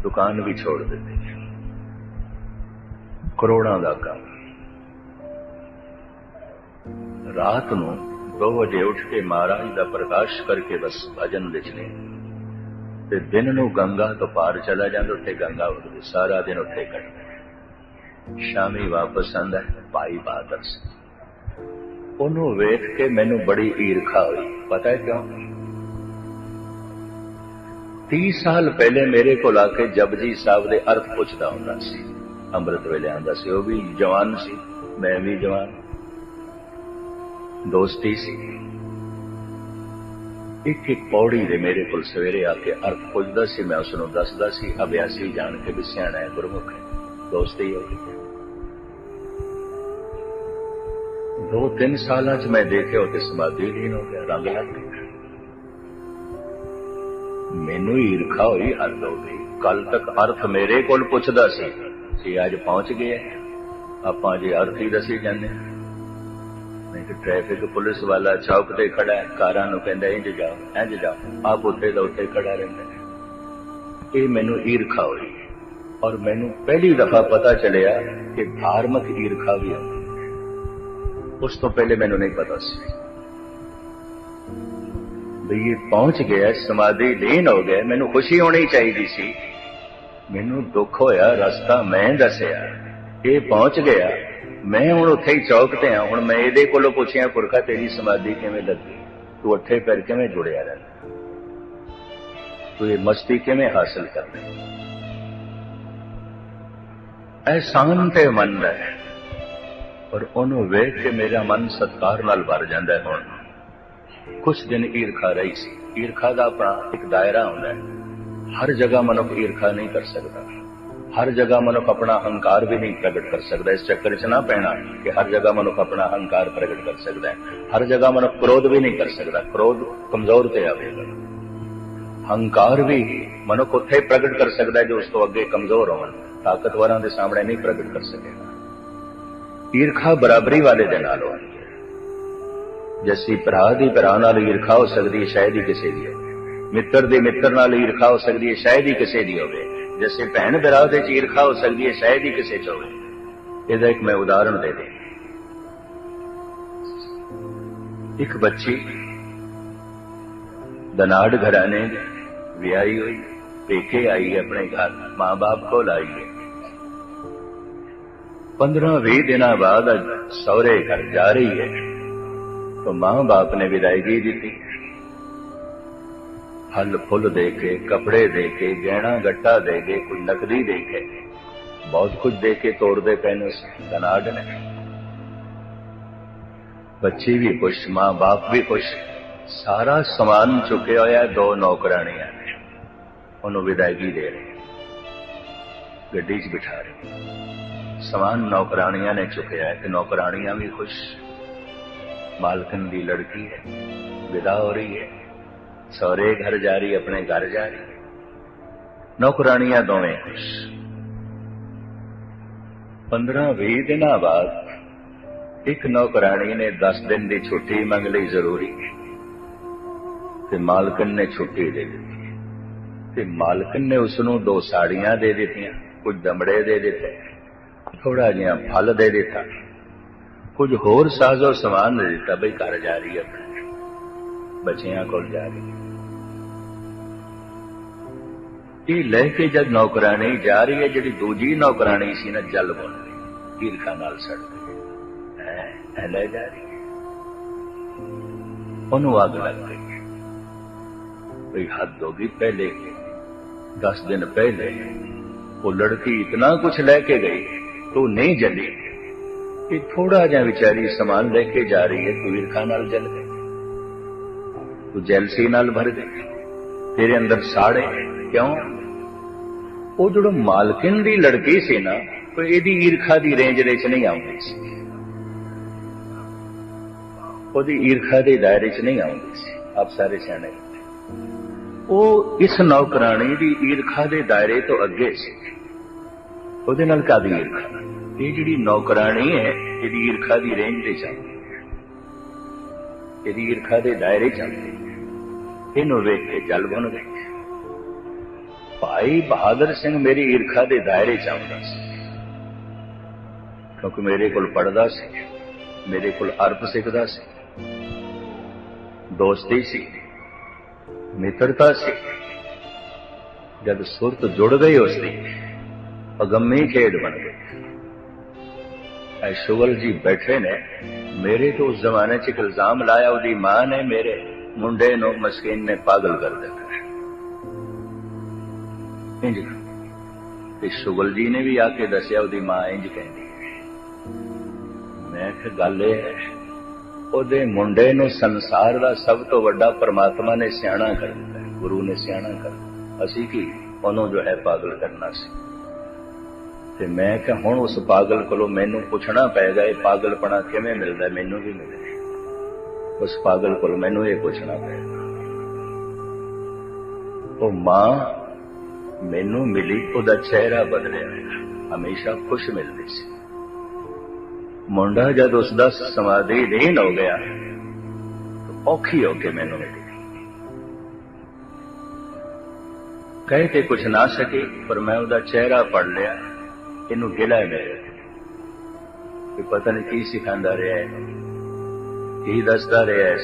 ਦੁਕਾਨ ਵੀ ਛੋੜ ਦਿੱਤੀ। ਕਰੋੜਾਂ ਦਾ ਕੰਮ। ਰਾਤ ਨੂੰ 2 ਵਜੇ ਉੱਠ ਕੇ ਮਹਾਰਾਜ ਦਾ ਪ੍ਰਕਾਸ਼ ਕਰਕੇ ਬਸ ਭਜਨ ਵਿੱਚ ਨੇ। ਤੇ ਦਿਨ ਨੂੰ ਗੰਗਾ ਤੋਂ ਪਾਰ ਚਲਾ ਜਾਂਦਾ, ਉੱਥੇ ਗੰਗਾ ਉੱਠਦੀ ਸਾਰਾ ਦਿਨ ਉੱਥੇ ਕੱਟਦਾ। ਸ਼ਾਮੀ ਵਾਪਸ ਆਂਦਾ ਭਾਈ ਬਾਦਰ ਸਿੰਘ। ਉਹਨੂੰ ਵੇਖ ਕੇ ਮੈਨੂੰ ਬੜੀ ਈਰਖਾ ਹੋਈ। ਪਤਾ ਹੈ ਕਿਉਂ? 30 ਸਾਲ ਪਹਿਲੇ ਮੇਰੇ ਕੋਲ ਆ ਕੇ ਜਪਜੀ ਸਾਹਿਬ ਦੇ ਅਰਥ ਪੁੱਛਦਾ ਹੁੰਦਾ ਸੀ। ਅੰਮ੍ਰਿਤ ਵੇਲੇ ਆਂਦਾ ਸੀ। ਉਹ ਵੀ ਜਵਾਨ ਸੀ। ਮੈਂ ਵੀ ਜਵਾਨ। ਦੋਸਤੀ ਸੀ। ਇੱਕ ਇੱਕ ਪੌੜੀ ਦੇ ਮੇਰੇ ਕੋਲ ਸਵੇਰੇ ਆ ਕੇ ਅਰਥ ਪੁੱਛਦਾ ਸੀ, ਮੈਂ ਉਸ ਨੂੰ ਦੱਸਦਾ ਸੀ, ਅਭਿਆਸੀ ਜਾਣ ਕੇ ਵੀ ਸਿਆਣਾ ਹੈ, ਗੁਰਮੁਖ ਹੈ, ਦੋਸਤੀ ਹੋ ਗਈ ਦੋ ਤਿੰਨ ਸਾਲਾਂ ਚ ਮੈਂ ਦੇਖਿਆ ਉਹ ਤੇ ਸਮਾਧੀ ਲੀਨ ਹੋ ਗਿਆ, ਰੰਗ ਲੱਗ ਗਿਆ। ਮੈਨੂੰ ਹੀ ਈਰਖਾ ਹੋਈ ਹੱਦ ਹੋ ਗਈ ਕੱਲ ਤੱਕ ਅਰਥ ਮੇਰੇ ਕੋਲ ਪੁੱਛਦਾ ਸੀ ਕਿ ਅੱਜ ਪਹੁੰਚ ਗਏ ਆਪਾਂ ਜੇ ਅਰਥ ਹੀ ਦੱਸੀ ਜਾਂਦੇ ਹਾਂ। ਨਹੀਂ ਕਿ ਟ੍ਰੈਫਿਕ ਪੁਲਿਸ ਵਾਲਾ ਚੌਕ ਤੇ ਖੜਾ ਹੈ। ਕਾਰਾਂ ਨੂੰ ਕਹਿੰਦਾ, ਇੰਜ ਜਾਓ ਇੰਜ ਜਾਓ। ਆਪ ਉੱਥੇ ਦਾ ਉੱਥੇ ਖੜਾ ਰਹਿੰਦਾ ਇਹ ਮੈਨੂੰ ਈਰਖਾ ਹੋਈ। ਔਰ ਮੈਨੂੰ ਪਹਿਲੀ ਦਫਾ ਪਤਾ ਚੱਲਿਆ ਕਿ ਧਾਰਮਿਕ ਈਰਖਾ ਵੀ ਹੁੰਦੀ ਉਸ ਤੋਂ ਪਹਿਲੇ ਮੈਨੂੰ ਨਹੀਂ ਪਤਾ ਸੀ। ਵੀ ਇਹ ਪਹੁੰਚ ਗਿਆ, ਸਮਾਧੀ ਲੀਨ ਹੋ ਗਿਆ, ਮੈਨੂੰ ਖੁਸ਼ੀ ਹੋਣੀ ਚਾਹੀਦੀ ਸੀ। ਮੈਨੂੰ ਦੁੱਖ ਹੋਇਆ, ਰਸਤਾ ਮੈਂ ਦੱਸਿਆ। ਇਹ ਪਹੁੰਚ ਗਿਆ। ਮੈਂ ਹੁਣ ਉੱਥੇ ਹੀ ਚੌਕ ਤੇ ਆ, ਹੁਣ ਮੈਂ ਇਹਦੇ ਕੋਲੋਂ ਪੁੱਛਿਆ, ਪੁਰਖਾ ਤੇਰੀ ਸਮਾਧੀ ਕਿਵੇਂ ਲੱਗੀ? ਤੂੰ ਅੱਠੇ ਪੈਰ ਕਿਵੇਂ ਜੁੜਿਆ ਰਹਿੰਦਾ? ਤੂੰ ਇਹ ਮਸਤੀ ਕਿਵੇਂ ਹਾਸਲ ਕਰਦਾ? ਐਹਸਾਨ ਤੇ ਮਨ ਦਾ ਪਰ ਉਹਨੂੰ ਵੇਖ ਕੇ ਮੇਰਾ ਮਨ ਸਤਕਾਰ ਨਾਲ ਭਰ ਜਾਂਦਾ ਹੁਣ। ਕੁਝ ਦਿਨ ਈਰਖਾ ਰਹੀ ਸੀ। ਈਰਖਾ ਦਾ ਆਪਣਾ ਇੱਕ ਦਾਇਰਾ ਹੁੰਦਾ ਹੈ। ਹਰ ਜਗ੍ਹਾ ਮਨੁੱਖ ਈਰਖਾ ਨਹੀਂ ਕਰ ਸਕਦਾ। ਹਰ ਜਗ੍ਹਾ ਮਨੁੱਖ ਆਪਣਾ ਹੰਕਾਰ ਵੀ ਨਹੀਂ ਪ੍ਰਗਟ ਕਰ ਸਕਦਾ। ਇਸ ਚੱਕਰ 'ਚ ਨਾ ਪੈਣਾ ਕਿ ਹਰ ਜਗ੍ਹਾ ਮਨੁੱਖ ਆਪਣਾ ਹੰਕਾਰ ਪ੍ਰਗਟ ਕਰ ਸਕਦਾ ਹੈ। ਹਰ ਜਗ੍ਹਾ ਮਨੁੱਖ ਕ੍ਰੋਧ ਵੀ ਨਹੀਂ ਕਰ ਸਕਦਾ। ਕ੍ਰੋਧ ਕਮਜ਼ੋਰ ਤੇ ਆਵੇਗਾ ਹੰਕਾਰ ਵੀ ਮਨੁੱਖ ਉੱਥੇ ਪ੍ਰਗਟ ਕਰ ਸਕਦਾ ਹੈ ਜੋ ਉਸ ਤੋਂ ਅੱਗੇ ਕਮਜ਼ੋਰ ਹੋਣ। ਤਾਕਤਵਰਾਂ ਦੇ ਸਾਹਮਣੇ ਨਹੀਂ ਪ੍ਰਗਟ ਕਰ ਸਕੇਗਾ ਈਰਖਾ ਬਰਾਬਰੀ ਵਾਲੇ ਦੇ ਨਾਲ ਹੋਣੀ ਹੈ। ਜੈਸੀ ਭਰਾ ਦੀ ਭਰਾ ਨਾਲ ਈਰਖਾ ਹੋ ਸਕਦੀ ਹੈ ਸ਼ਾਇਦ ਹੀ ਕਿਸੇ ਦੀ ਹੋਵੇ। ਮਿੱਤਰ ਦੇ ਮਿੱਤਰ ਨਾਲ ਈਰਖਾ ਹੋ ਸਕਦੀ ਹੈ ਸ਼ਾਇਦ ਹੀ ਕਿਸੇ ਦੀ ਹੋਵੇ। ਜਿਸੇ ਭੈਣ ਬਿਰਾਹ ਦੇ ਚੀਰਖਾ ਹੋ ਸਕਦੀ ਹੈ, ਸ਼ਾਇਦ ਹੀ ਕਿਸੇ ਚ ਹੋਵੇ। ਇਹਦਾ ਇੱਕ ਮੈਂ ਉਦਾਹਰਣ ਦੇ ਦੇ ਇੱਕ ਬੱਚੀ ਦਨਾੜ ਘਰਾਣੇ ਵਿਆਹੀ ਹੋਈ, ਪੇਕੇ ਆਈ, ਆਪਣੇ ਘਰ ਮਾਂ-ਬਾਪ ਕੋਲ ਆਈ ਹੈ। 15-20 ਦਿਨਾਂ ਬਾਅਦ ਸਹੁਰੇ ਘਰ ਜਾ ਰਹੀ ਹੈ। ਤਾਂ ਮਾਂ-ਬਾਪ ਨੇ ਵਿਦਾਇਗੀ ਦਿੱਤੀ। फल फुल दे के कपड़े दे के गहना गट्टा दे के कोई नकदी दे के बहुत कुछ दे के तोड़ दे पहने उस धनाड ने बच्ची भी खुश माँ बाप भी खुश सारा समान चुके होया दो नौकरानियां ने ਉਹਨੂੰ ਵਿਦਾਇਗੀ ਦੇ ਰਹੇ ਗੱਡੀ 'ਚ ਬਿਠਾ ਰਹੇ ਸਮਾਨ ਨੌਕਰਾਨੀਆਂ ਨੇ ਚੁੱਕਿਆ ਹੈ ਤੇ ਨੌਕਰਾਨੀਆਂ ਵੀ ਖੁਸ਼ मालकन की लड़की है विदा हो रही है ਸਹੁਰੇ ਘਰ ਜਾ ਰਹੀ, ਆਪਣੇ ਘਰ ਜਾ ਰਹੀ। ਨੌਕਰਾਨੀਆਂ ਦੋਵੇਂ 15-20 ਦਿਨਾਂ ਬਾਅਦ ਇੱਕ ਨੌਕਰਾਨੀ ਨੇ 10 ਦਿਨ ਦੀ ਛੁੱਟੀ ਮੰਗ ਲਈ ਜ਼ਰੂਰੀ। ਤੇ ਮਾਲਕਨ ਨੇ ਛੁੱਟੀ ਦੇ ਦਿੱਤੀ। ਤੇ ਮਾਲਕਨ ਨੇ ਉਸ ਨੂੰ ਦੋ ਸਾੜੀਆਂ ਦੇ ਦਿੱਤੀਆਂ, ਕੁਝ ਦਮੜੇ ਦੇ ਦਿੱਤੇ ਥੋੜਾ ਜਿਹਾ ਫਲ ਦੇ ਦਿੱਤਾ। ਕੁਝ ਹੋਰ ਸਾਜ਼ੋ ਸਮਾਨ ਦੇ ਦਿੱਤਾ, ਬਈ ਘਰ ਜਾ ਰਹੀ ਹੈ ਬੱਚਿਆਂ ਕੋਲ ਜਾ ਰਹੀ ਹੈ ਲੈ ਕੇ ਜਦ ਨੌਕਰਾਣੀ ਜਾ ਰਹੀ ਹੈ, ਜਿਹੜੀ ਦੂਜੀ ਨੌਕਰਾਣੀ ਸੀ ਨਾ, ਜਲ ਬਣ ਗਈ ਈਰਖਾ ਨਾਲ ਸੜ ਗਈ ਐ ਲੈ ਜਾ ਰਹੀ ਹੈ। ਉਹਨੂੰ ਅੱਗ ਲੱਗ ਗਈ। ਬਈ ਹੱਦ ਹੋ ਗਈ ਪਹਿਲੇ। 10 ਦਿਨ ਪਹਿਲੇ ਉਹ ਲੜਕੀ ਇਤਨਾ ਕੁਝ ਲੈ ਕੇ ਗਈ, ਤੂੰ ਨਹੀਂ ਜਲੀ। ਇਹ ਥੋੜਾ ਜਿਹਾ ਵਿਚਾਰੀ ਸਮਾਨ ਲੈ ਕੇ ਜਾ ਰਹੀ ਹੈ ਤੂੰ ਈਰਖਾ ਨਾਲ ਜਲ ਗਈ ਤੂੰ ਜੈਲਸੀ ਨਾਲ ਭਰ ਗਈ ਤੇਰੇ ਅੰਦਰ ਸਾੜੇ। ਕਿਉਂ? ਉਹ ਜਿਹੜਾ ਮਾਲਕਿਨ ਦੀ ਲੜਕੀ ਸੀ ਨਾ ਕੋਈ ਇਹਦੀ ਈਰਖਾ ਦੀ ਰੇਂਜ ਵਿੱਚ ਨਹੀਂ ਆਉਂਦੀ ਸੀ। ਉਹਦੀ ਈਰਖਾ ਦੇ ਦਾਇਰੇ 'ਚ ਨਹੀਂ ਆਉਂਦੀ ਸੀ, ਆਪ ਸਾਰੇ ਸਿਆਣੇ। ਉਹ ਇਸ ਨੌਕਰਾਣੀ ਦੀ ਈਰਖਾ ਦੇ ਦਾਇਰੇ ਤੋਂ ਅੱਗੇ ਸੀ। ਉਹਦੇ ਨਾਲ ਕਾਦੀ ਈਰਖਾ? ਇਹ ਜਿਹੜੀ ਨੌਕਰਾਣੀ ਹੈ, ਇਹਦੀ ਈਰਖਾ ਦੀ ਰੇਂਜ ਤੇ ਚੱਲਦੀ ਹੈ। ਇਹਦੀ ਈਰਖਾ ਦੇ ਦਾਇਰੇ ਚੱਲਦੀ ਹੈ। ਇਹਨੂੰ ਵੇਖ ਕੇ ਜਲ ਬਣ ਗਈ ਭਾਈ ਬਹਾਦਰ ਸਿੰਘ ਮੇਰੀ ਈਰਖਾ ਦੇ ਦਾਇਰੇ ਚ ਆਉਂਦਾ ਸੀ ਕਿਉਂਕਿ ਮੇਰੇ ਕੋਲ ਪੜਦਾ ਸੀ ਮੇਰੇ ਕੋਲ ਅਰਥ ਸਿੱਖਦਾ ਸੀ ਦੋਸਤੀ ਸੀ ਮਿੱਤਰਤਾ ਸੀ ਜਦ ਸੁਰਤ ਜੁੜ ਗਈ ਉਸ ਦੀ ਅਗੰਮੀ ਖੇਡ ਬਣ ਗਈ ਐ ਸ਼ੁਗਲ ਜੀ ਬੈਠੇ ਨੇ ਮੇਰੇ ਤੋਂ ਉਸ ਜ਼ਮਾਨੇ 'ਚ ਇੱਕ ਇਲਜ਼ਾਮ ਲਾਇਆ ਉਹਦੀ ਮਾਂ ਨੇ ਮੇਰੇ ਮੁੰਡੇ ਨੂੰ ਮਸਕੀਨ ਨੇ ਪਾਗਲ ਕਰ ਦਿੱਤਾ ਇੰਜ ਤੇ ਸ਼ੁਗਲ ਜੀ ਨੇ ਵੀ ਆ ਕੇ ਦੱਸਿਆ, ਉਹਦੀ ਮਾਂ ਇੰਜ ਕਹਿੰਦੀ ਮੈਂ ਕਿਹਾ, ਗੱਲ ਇਹ ਹੈ, ਉਹਦੇ ਮੁੰਡੇ ਨੂੰ ਸੰਸਾਰ ਦਾ ਸਭ ਤੋਂ ਵੱਡਾ ਪਰਮਾਤਮਾ ਨੇ ਸਿਆਣਾ ਕਰ ਦਿੱਤਾ ਗੁਰੂ ਨੇ ਸਿਆਣਾ ਕਰ ਅਸੀਂ ਕੀ ਉਹਨੂੰ ਜੋ ਹੈ ਪਾਗਲ ਕਰਨਾ ਸੀ? ਤੇ ਮੈਂ ਕਿਹਾ, ਹੁਣ ਉਸ ਪਾਗਲ ਕੋਲੋਂ ਮੈਨੂੰ ਪੁੱਛਣਾ ਪਏਗਾ, ਇਹ ਪਾਗਲਪਣਾ ਕਿਵੇਂ ਮਿਲਦਾ? ਮੈਨੂੰ ਵੀ ਮਿਲਦਾ ਉਸ ਪਾਗਲ ਕੋਲੋਂ ਮੈਨੂੰ ਇਹ ਪੁੱਛਣਾ ਪਏਗਾ। ਉਹ ਮਾਂ ਮੈਨੂੰ ਮਿਲੀ, ਉਹਦਾ ਚਿਹਰਾ ਬਦਲਿਆ ਹਮੇਸ਼ਾ ਖੁਸ਼ ਮਿਲਦੀ ਸੀ। ਮੁੰਡਾ ਜਦ ਉਸ ਦਾ ਸਮਾਧੀ ਲੀਨ ਹੋ ਗਿਆ, ਔਖੀ ਹੋ ਕੇ ਮੈਨੂੰ ਮਿਲੀ। ਕਹੇ ਤੇ ਕੁਛ ਨਾ ਸਕੇ, ਪਰ ਮੈਂ ਉਹਦਾ ਚਿਹਰਾ ਪੜ ਲਿਆ। ਇਹਨੂੰ ਗਿਲਾ ਹੈ ਕਿ ਪਤਾ ਨਹੀਂ ਕੀ ਸਿਖਾਉਂਦਾ ਰਿਹਾ ਹੈ। ਕੀ ਦੱਸਦਾ ਰਿਹਾ ਹੈ।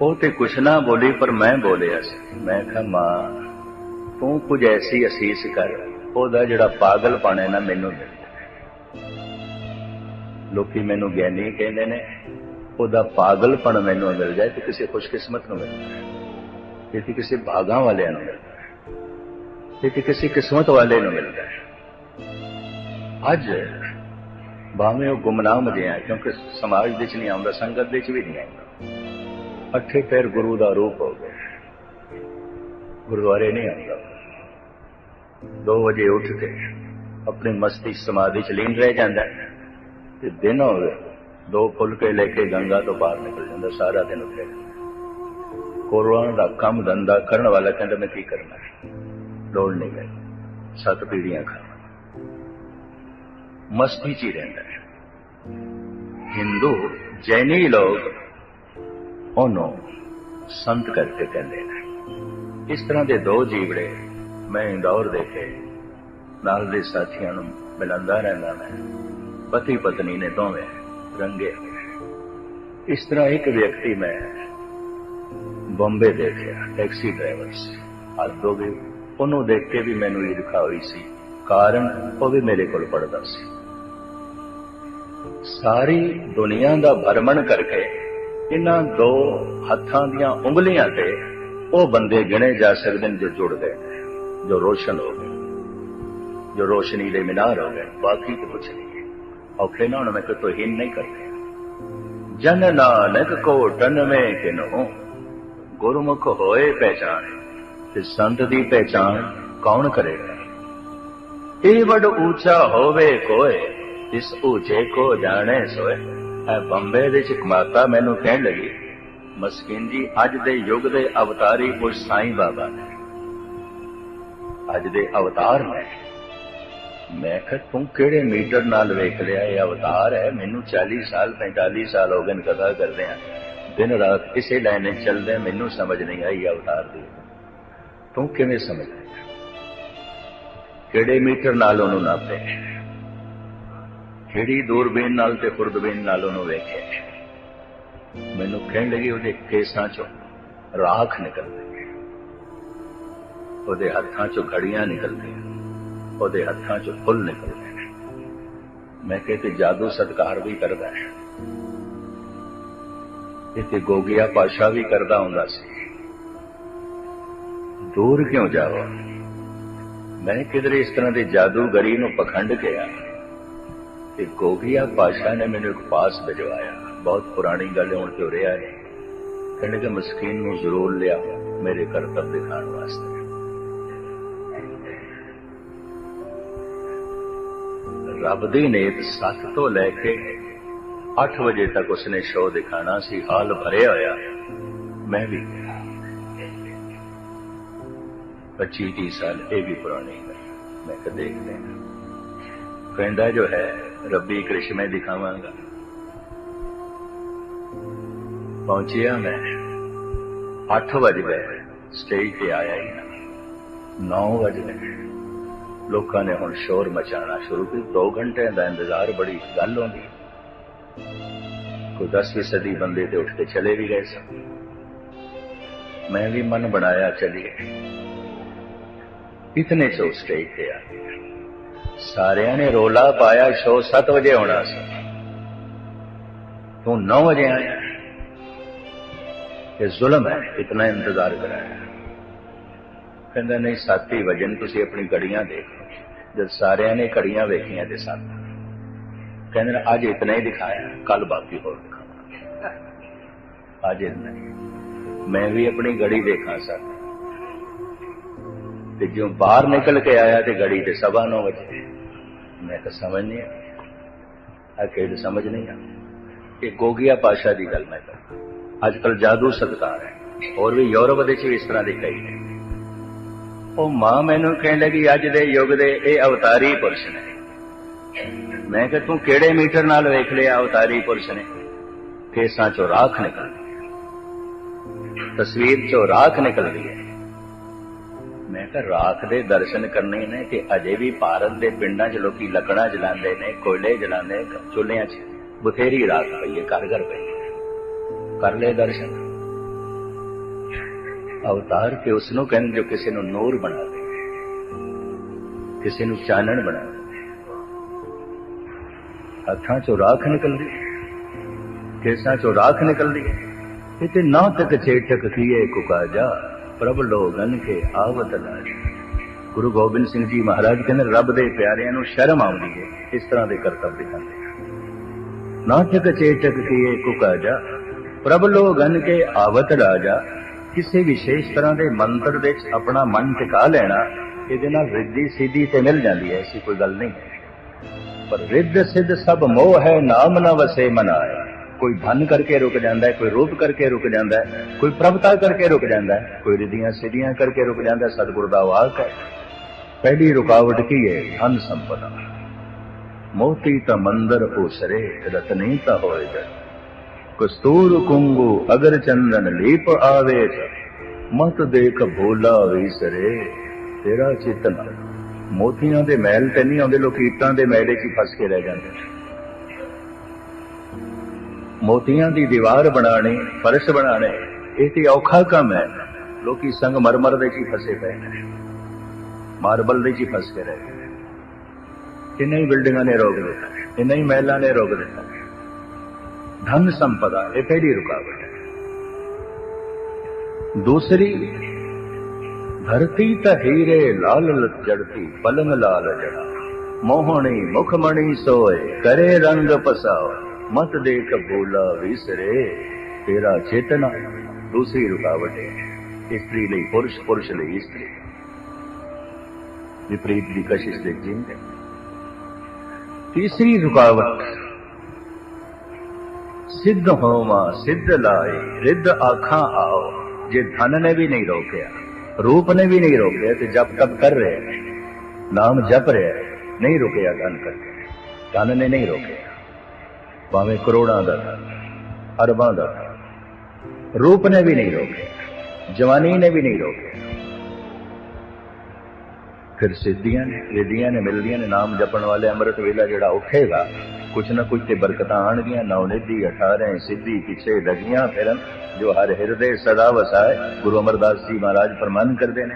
ਉਹ ਤੇ ਕੁਛ ਨਾ ਬੋਲੀ, ਪਰ ਮੈਂ ਬੋਲਿਆ ਸੀ। ਮੈਂ ਕਿਹਾ, ਮਾਂ ਤੂੰ ਕੁਝ ਐਸੀ ਅਸੀਸ ਕਰ, ਉਹਦਾ ਜਿਹੜਾ ਪਾਗਲਪਣ ਹੈ ਨਾ ਮੈਨੂੰ ਮਿਲ ਲੋਕੀ ਮੈਨੂੰ ਗਿਆਨੀ ਕਹਿੰਦੇ ਨੇ, ਉਹਦਾ ਪਾਗਲਪਣ ਮੈਨੂੰ ਮਿਲ ਜਾਏ ਤੇ ਕਿਸੇ ਖੁਸ਼ਕਿਸਮਤ ਨੂੰ ਮਿਲ ਜਾਏ। ਤੇ ਕਿਸੇ ਭਾਗਾਂ ਵਾਲਿਆਂ ਨੂੰ ਮਿਲਦਾ ਹੈ ਤੇ ਕਿਸੇ ਕਿਸਮਤ ਵਾਲੇ ਨੂੰ ਮਿਲਦਾ ਹੈ ਅੱਜ ਭਾਵੇਂ ਉਹ ਗੁਮਨਾਮ ਜਿਹਾ ਕਿਉਂਕਿ ਸਮਾਜ ਦੇ ਵਿੱਚ ਨਹੀਂ ਆਉਂਦਾ, ਸੰਗਤ ਦੇ ਵਿੱਚ ਵੀ ਨਹੀਂ ਆਉਂਦਾ। ਅੱਠੇ ਪੈਰ ਗੁਰੂ ਦਾ ਰੂਪ ਹੋ ਗਿਆ। ਗੁਰਦੁਆਰੇ ਨਹੀਂ ਆਉਂਦਾ। 2 ਵਜੇ ਉੱਠ ਕੇ ਆਪਣੀ ਮਸਤੀ ਸਮਾਧੀ ਚ ਲੀਨ ਰਹਿ ਜਾਂਦਾ ਹੈ ਤੇ ਦਿਨ ਹੋਵੇ, ਦੋ ਫੁਲਕੇ ਲੈ ਕੇ ਗੰਗਾ ਤੋਂ ਬਾਹਰ ਨਿਕਲ ਜਾਂਦਾ, ਸਾਰਾ ਦਿਨ ਉੱਥੇ ਕੋਰੋਨਾ ਦਾ ਕੰਮ ਧੰਦਾ ਕਰਨ ਵਾਲਾ ਕਹਿੰਦਾ, ਮੈਂ ਕੀ ਕਰਨਾ ਲੋੜ ਨਹੀਂ ਹੈ ਸੱਤ ਪੀੜੀਆਂ ਖਾਣਾ ਮਸਤੀ ਚ ਹੀ ਰਹਿੰਦਾ ਹੈ। ਹਿੰਦੂ, ਜੈਨੀ ਲੋਕ ਉਹਨੂੰ ਸੰਤ ਕਰਕੇ ਕਹਿੰਦੇ ਨੇ। ਇਸ ਤਰ੍ਹਾਂ ਦੇ ਦੋ ਜੀਵੜੇ ਮੈਂ ਇੰਦੌਰ ਦੇਖੇ ਨਾਲ ਦੇ ਸਾਥੀਆਂ ਨੂੰ ਮਿਲੰਦਾ ਰਹਿੰਦਾ ਮੈਂ। ਪਤੀ ਪਤਨੀ ਨੇ ਦੋਵੇਂ ਰੰਗੇ ਇਸ ਤਰ੍ਹਾਂ ਇੱਕ ਵਿਅਕਤੀ ਮੈਂ ਬੰਬੇ ਦੇਖਿਆ, ਟੈਕਸੀ ਡਰਾਈਵਰ ਸੀ। ਹੱਦ ਹੋ ਉਹਨੂੰ ਦੇਖ ਕੇ ਵੀ ਮੈਨੂੰ ਈਰਖਾ ਹੋਈ ਸੀ। ਕਾਰਨ ਉਹ ਵੀ ਮੇਰੇ ਕੋਲ ਪੜਦਾ ਸੀ। ਸਾਰੀ ਦੁਨੀਆ ਦਾ ਭਰਮਣ ਕਰਕੇ ਇਹਨਾਂ ਦੋ ਹੱਥਾਂ ਦੀਆਂ ਉਂਗਲੀਆਂ ਤੇ ਉਹ ਬੰਦੇ ਗਿਣੇ ਜਾ ਸਕਦੇ ਨੇ ਜੋ ਜੁੜ ਗਏ ਜੋ ਰੋਸ਼ਨ ਹੋ ਗਏ ਜੋ ਰੋਸ਼ਨੀ ਦੇ ਮੀਨਾਰ ਹੋ ਗਏ ਬਾਕੀ ਤੇ ਕੁਛ ਨਹੀਂ। ਔਖੇ ਨਾ ਮੈਂ ਕਿ ਤੋਹੀਨ ਨਹੀਂ ਕਰਦੇ। ਜਨ ਨਾਨਕ ਕੋ ਟਨ में ਕਿਨੋ, ਗੁਰਮੁਖ ਹੋਏ ਪਹਿਚਾਨ ਤੇ ਸੰਤ ਦੀ ਪਹਿਚਾਨ ਕੌਣ ਕਰੇਗਾ? ਇਹ ਵੱਡ ਉੱਚਾ ਹੋਵੇ ਕੋਏ, ਇਸ ਉੱਚੇ ਕੋ ਜਾਣੇ ਸੋਏ। ਐ ਬੰਬੇ ਦੇ ਚ ਇੱਕ ਮਾਤਾ ਮੈਨੂੰ ਕਹਿਣ ਲੱਗੀ ਮਸਕਿਨ ਜੀ, ਅੱਜ ਦੇ ਯੁੱਗ ਦੇ ਅਵਤਾਰੀ ਪੁਰਸ਼ ਸਾਈਂ ਬਾਬਾ ਨੇ। ਅੱਜ ਦੇ ਅਵਤਾਰ ਨੇ। ਮੈਂ ਕਿਹਾ, ਤੂੰ ਕਿਹੜੇ ਮੀਟਰ ਨਾਲ ਵੇਖ ਲਿਆ? ਇਹ ਅਵਤਾਰ ਹੈ। ਮੈਨੂੰ 40 ਸਾਲ 45 ਸਾਲ ਹੋ ਗਏ ਨੇ ਕਥਾ ਕਰਦੇ ਆ। ਦਿਨ ਰਾਤ ਕਿਸੇ ਲਾਈਨੇ ਚੱਲਦੇ, ਮੈਨੂੰ ਸਮਝ ਨਹੀਂ ਆਈ ਅਵਤਾਰ ਦੀ। ਤੂੰ ਕਿਵੇਂ ਸਮਝ ਲਿਆ ਕਿਹੜੇ ਮੀਟਰ ਨਾਲ ਉਹਨੂੰ ਨਾਪੇ? ਕਿਹੜੀ ਦੂਰਬੀਨ ਨਾਲ ਤੇ ਖੁਰਦਬੀਨ ਨਾਲ ਉਹਨੂੰ ਵੇਖੇ ਮੈਨੂੰ ਕਹਿਣ ਲੱਗੀ ਉਹਦੇ ਕੇਸਾਂ ਚੋਂ ਰਾਖ ਨਿਕਲਦੀ ਹੈ। ਉਹਦੇ ਹੱਥਾਂ ਚੋਂ ਘੜੀਆਂ ਨਿਕਲਦੀਆਂ ਉਹਦੇ ਹੱਥਾਂ ਚੋਂ ਫੁੱਲ ਨਿਕਲਦੇ ਨੇ। ਮੈਂ ਕਹਿੰਦੇ ਜਾਦੂ ਸਤਕਾਰ ਵੀ ਕਰਦਾ ਹੈ। ਇਹ ਗੋਗਿਆ ਪਾਸ਼ਾ ਵੀ ਕਰਦਾ ਹੁੰਦਾ ਸੀ। ਦੂਰ ਕਿਉਂ ਜਾਵੋ? ਮੈਂ ਕਿਧਰੇ ਇਸ ਤਰ੍ਹਾਂ ਦੇ ਜਾਦੂਗਰੀ ਨੂੰ ਪਖੰਡ ਗਿਆ ਤੇ ਗੋਗਿਆ ਪਾਸ਼ਾ ਨੇ ਮੈਨੂੰ ਇੱਕ ਪਾਸ ਭਿਜਵਾਇਆ। ਬਹੁਤ ਪੁਰਾਣੀ ਗੱਲ ਹੁਣ ਤੇ ਰਿਹਾ ਹੈ ਕਹਿੰਦੇ ਕਿ ਮਸਕੀਨ ਨੂੰ ਜ਼ਰੂਰ ਲਿਆ ਮੇਰੇ ਕਰਤੱਵ ਦਿਖਾਉਣ ਵਾਸਤੇ ਰੱਬ ਦੀ ਨੇਤ 7 ਤੋਂ ਲੈ ਕੇ 8 ਵਜੇ ਤੱਕ ਉਸਨੇ ਸ਼ੋਅ ਦਿਖਾਣਾ ਸੀ ਹਾਲ ਭਰਿਆ ਹੋਇਆ ਮੈਂ ਵੀ ਗਿਆ 25 30 ਸਾਲ ਇਹ ਵੀ ਪੁਰਾਣੀ ਹੈ ਮੈਂ ਕਦੇ ਦੇਖਦੇ ਹਾਂ ਕਹਿੰਦਾ ਜੋ ਹੈ ਰੱਬੀ ਕ੍ਰਿਸ਼ਮੇ ਦਿਖਾਵਾਂਗਾ ਪਹੁੰਚਿਆ ਮੈਂ। 8 ਵਜੇ ਗਏ। ਸਟੇਜ ਤੇ ਆਇਆ ਹੀ ਨਾ। 9 ਵਜੇ ਗਏ। ਲੋਕਾਂ ਨੇ ਹੁਣ ਸ਼ੋਰ ਮਚਾਉਣਾ ਸ਼ੁਰੂ ਕੀਤਾ। 2 ਘੰਟੇ ਦਾ ਇੰਤਜ਼ਾਰ, ਬੜੀ ਗੱਲ ਹੁੰਦੀ। ਕੋਈ 10ਵੀਂ ਸਦੀ ਬੰਦੇ ਤੇ ਉੱਠ ਕੇ ਚਲੇ ਵੀ ਗਏ ਸਨ। ਮੈਂ ਵੀ ਮਨ ਬਣਾਇਆ ਚਲੀ ਇਤਨੇ ਚੋ ਸਟੇਜ ਤੇ ਆ ਗਏ ਸਾਰਿਆਂ ਨੇ ਰੋਲਾ ਪਾਇਆ ਸ਼ੋ 7 ਵਜੇ ਹੋਣਾ ਸੀ। ਤੂੰ 9 ਵਜੇ ਆਇਆ। ਇਹ ਜ਼ੁਲਮ ਹੈ, ਇਤਨਾ ਇੰਤਜ਼ਾਰ ਕਰਾਇਆ ਕਹਿੰਦਾ, ਨਹੀਂ ਸੱਤ ਹੀ ਵਜਨ ਤੁਸੀਂ ਆਪਣੀ ਘੜੀਆਂ ਦੇਖੋ ਜਦ ਸਾਰਿਆਂ ਨੇ ਘੜੀਆਂ ਵੇਖੀਆਂ ਤੇ ਸੱਤ ਕਹਿੰਦੇ, ਅੱਜ ਇਤਨਾ ਹੀ ਦਿਖਾਇਆ, ਕੱਲ ਬਾਕੀ ਹੋਰ ਦਿਖਾਵਾਂਗੇ। ਅੱਜ ਇਤਨਾ ਹੀ। ਮੈਂ ਵੀ ਆਪਣੀ ਘੜੀ ਦੇਖਾਂ ਸਰ ਤੇ ਜਿਉਂ ਬਾਹਰ ਨਿਕਲ ਕੇ ਆਇਆ ਤੇ ਘੜੀ ਤੇ ਸਵਾ 9 ਵਜੇ, ਮੈਂ ਤਾਂ ਸਮਝ ਨਹੀਂ ਆ ਕਿ ਸਮਝ ਨਹੀਂ ਆ ਇਹ ਗੋਗਿਆ ਪਾਸ਼ਾ ਦੀ ਗੱਲ ਮੈਂ ਕਰਦਾ। ਅੱਜ ਕੱਲ ਜਾਦੂ ਸਤਕਾਰ ਹੈ ਹੋਰ ਵੀ ਯੂਰਪ ਦੇ ਵਿੱਚ ਵੀ ਇਸ ਤਰ੍ਹਾਂ ਦੇ ਕਈ ਨੇ ਉਹ ਮਾਂ ਮੈਨੂੰ ਕਹਿਣ ਲੱਗੀ ਅੱਜ ਦੇ ਯੁੱਗ ਦੇ ਇਹ ਅਵਤਾਰੀ ਪੁਰਸ਼ ਨੇ ਮੈਂ ਕਿਹਾ ਤੂੰ ਕਿਹੜੇ ਮੀਟਰ ਨਾਲ ਵੇਖ ਲਿਆ ਅਵਤਾਰੀ ਪੁਰਸ਼ ਨੇ ਕੇਸਾਂ ਚੋਂ ਰਾਖ ਨਿਕਲਦੀ ਤਸਵੀਰ ਚੋਂ ਰਾਖ ਨਿਕਲਦੀ ਹੈ ਮੈਂ ਕਿਹਾ ਰਾਖ ਦੇ ਦਰਸ਼ਨ ਕਰਨੇ ਨੇ ਕਿ ਅਜੇ ਵੀ ਭਾਰਤ ਦੇ ਪਿੰਡਾਂ 'ਚ ਲੋਕੀ ਲੱਕੜਾਂ ਜਲਾਉਂਦੇ ਨੇ ਕੋਇਲੇ ਜਲਾਉਂਦੇ ਨੇ ਚੁੱਲ੍ਹਿਆਂ 'ਚ ਬਥੇਰੀ ਰਾਖ ਪਈ ਹੈ ਘਰ ਘਰ ਪਈ ਕਰ ਲੈ ਦਰਸ਼ਨ। ਅਵਤਾਰ ਕੇ ਉਸ ਨੂੰ ਕਹਿੰਦੇ ਜੋ ਕਿਸੇ ਨੂੰ ਨੂਰ ਬਣਾ ਦੇ, ਕਿਸੇ ਨੂੰ ਚਾਨਣ ਬਣਾ ਦੇ। ਹੱਥਾਂ ਚੋਂ ਰਾਖ ਨਿਕਲਦੀ ਕੇਸਾਂ ਚੋਂ ਰਾਖ ਨਿਕਲਦੀ ਇਤੇ ਨਾ ਤੱਕ ਛੇਟਕ ਕੀਏ ਕੁਕਾਜਾ ਪ੍ਰਭ ਲੋਗਨ ਕੇ ਆਵਤ ਲਾਜ। ਗੁਰੂ ਗੋਬਿੰਦ ਸਿੰਘ ਜੀ ਮਹਾਰਾਜ ਕਹਿੰਦੇ ਰੱਬ ਦੇ ਪਿਆਰਿਆਂ ਨੂੰ ਸ਼ਰਮ ਆਉਂਦੀ ਹੈ, ਇਸ ਤਰ੍ਹਾਂ ਦੇ ਕਰਤੱਵ ਦਿਖਾਉਂਦੇ ਨਾ ਤੱਕ ਛੇਟਕ ਕੀਏ ਕੁਕਾਜਾ ਪ੍ਰਭ ਲੋਗਨ ਕੇ ਆਵਤ ਰਾਜਾ, ਕਿਸੇ ਵਿਸ਼ੇਸ਼ ਤਰ੍ਹਾਂ ਦੇ ਮੰਤਰ ਵਿੱਚ ਆਪਣਾ ਮਨ ਟਿਕਾ ਲੈਣਾ, ਇਹਦੇ ਨਾਲ ਰਿੱਧੀ ਸਿੱਧੀ ਤੇ ਮਿਲ ਜਾਂਦੀ ਹੈ, ਐਸੀ ਕੋਈ ਗੱਲ ਨਹੀਂ। ਪਰ ਰਿੱਧ ਸਿੱਧ ਸਭ ਮੋਹ ਹੈ, ਨਾਮ ਨਾ ਵਸੇ ਮਨਾਏ ਕੋਈ ਧਨ ਕਰਕੇ ਰੁਕ ਜਾਂਦਾ ਹੈ, ਕੋਈ ਰੂਪ ਕਰਕੇ ਰੁਕ ਜਾਂਦਾ ਹੈ, ਕੋਈ ਪ੍ਰਭਤਾ ਕਰਕੇ ਰੁਕ ਜਾਂਦਾ ਹੈ, ਕੋਈ ਰਿਧੀਆਂ ਸਿੱਧੀਆਂ ਕਰਕੇ ਰੁਕ ਜਾਂਦਾ ਹੈ, ਸਤਿਗੁਰ ਦਾ ਵਾਕ ਹੈ। ਪਹਿਲੀ ਰੁਕਾਵਟ ਕੀ ਹੈ? ਧਨ ਸੰਪਦਾ। ਮੋਤੀ ਤਾਂ ਮੰਦਰ ਉਸਰੇ, ਰਤਨੀ ਤਾਂ ਹੋਏ ਜਨ। ਕਸਤੂਰ ਕੁੰਗੂ ਅਗਰ ਚੰਦਨ ਲੀਪ ਆਵੇ ਮਤ ਦੇਖ ਭੋਲਾ ਵਿਸਰੇ ਤੇਰਾ ਚਿਤਨ ਮੋਤੀਆਂ ਦੇ ਮਹਿਲ ਤੇ ਨਹੀਂ ਆਉਂਦੇ ਲੋਕ ਈਟਾਂ ਦੇ ਮਹਿਲੇ 'ਚ ਹੀ ਫਸ ਕੇ ਰਹਿ ਜਾਂਦੇ ਮੋਤੀਆਂ ਦੀ ਦੀਵਾਰ ਬਣਾਣੀ ਫਰਸ਼ ਬਣਾਣੇ ਇਹ ਤੇ ਔਖਾ ਕੰਮ ਹੈ ਲੋਕੀ ਸੰਗ ਮਰਮਰ ਦੇ 'ਚ ਹੀ ਫਸੇ ਪਏ ਨੇ ਮਾਰਬਲ ਦੇ 'ਚ ਹੀ ਫਸ ਕੇ ਰਹਿ ਗਏ ਕਿੰਨੇ ਹੀ ਬਿਲਡਿੰਗਾਂ ਨੇ ਰੋਕ ਦਿੱਤਾ ਕਿੰਨੇ ਹੀ ਮਹਿਲਾਂ ਨੇ ਰੋਕ ਦਿੱਤਾ ਧਨ ਸੰਪਦਾ ਇਹ ਪਹਿਲੀ ਰੁਕਾਵਟ ਹੈ ਦੂਸਰੀ ਧਰਤੀ ਤਾਂ ਹੀਰੇ ਲਾਲ ਲਤ ਜੜਤੀ ਪਲੰਗ ਲਾਲ ਜੜਾ ਮੋਹਣੀ ਮੁਖਮਣੀ ਸੋਏ ਕਰੇ ਰੰਗ ਪਸਾਓ ਮਤ ਦੇਖ ਭੂਲਾ ਵਿਸਰੇ ਤੇਰਾ ਚੇਤਨਾ ਦੂਸਰੀ ਰੁਕਾਵਟ ਹੈ ਇਸਤਰੀ ਲਈ ਪੁਰਸ਼ ਪੁਰਸ਼ ਲਈ ਇਸਤਰੀ ਵਿਪਰੀਤ ਦੀ ਕਸ਼ਿਸ਼ ਦੇ ਜਿੰਦ ਤੀਸਰੀ ਰੁਕਾਵਟ ਸਿੱਧ ਹੋਵਾ, ਸਿੱਧ ਲਾਏ, ਰਿੱਧ ਆਖਾਂ ਆਓ। ਜੇ ਧਨ ਨੇ ਵੀ ਨਹੀਂ ਰੋਕਿਆ, ਰੂਪ ਨੇ ਵੀ ਨਹੀਂ ਰੋਕਿਆ, ਤੇ ਜਪ ਤਪ ਕਰ ਰਹੇ ਨਾਮ ਜਪ ਰਿਹਾ ਨਹੀਂ ਰੁਕਿਆ ਧਨ ਕਰਕੇ। ਧਨ ਨੇ ਨਹੀਂ ਰੋਕਿਆ। ਭਾਵੇਂ ਕਰੋੜਾਂ ਦਾ ਅਰਬਾਂ ਦਾ ਰੂਪ ਨੇ ਵੀ ਨਹੀਂ ਰੋਕਿਆ, ਜਵਾਨੀ ਨੇ ਵੀ ਨਹੀਂ ਰੋਕਿਆ। ਫਿਰ ਸਿੱਧੀਆਂ ਨੇ ਨੇ, ਮਿਲਦੀਆਂ ਨੇ, ਨਾਮ ਜਪਣ ਵਾਲੇ ਅੰਮ੍ਰਿਤ ਵੇਲਾ ਜਿਹੜਾ ਉੱਠੇਗਾ, ਕੁਛ ਨਾ ਕੁਛ ਤੇ ਬਰਕਤਾਂ ਆਣਗੀਆਂ ਨੌ 18 ਸਿੱਧੀ, ਪਿੱਛੇ ਲੱਗੀਆਂ ਫਿਰਨ, ਜੋ ਹਰ ਹਿਰਦੇ ਸਦਾ ਵਸਾਏ, ਗੁਰੂ ਅਮਰਦਾਸ ਜੀ ਮਹਾਰਾਜ ਫਰਮਾਨ ਕਰਦੇ ਨੇ।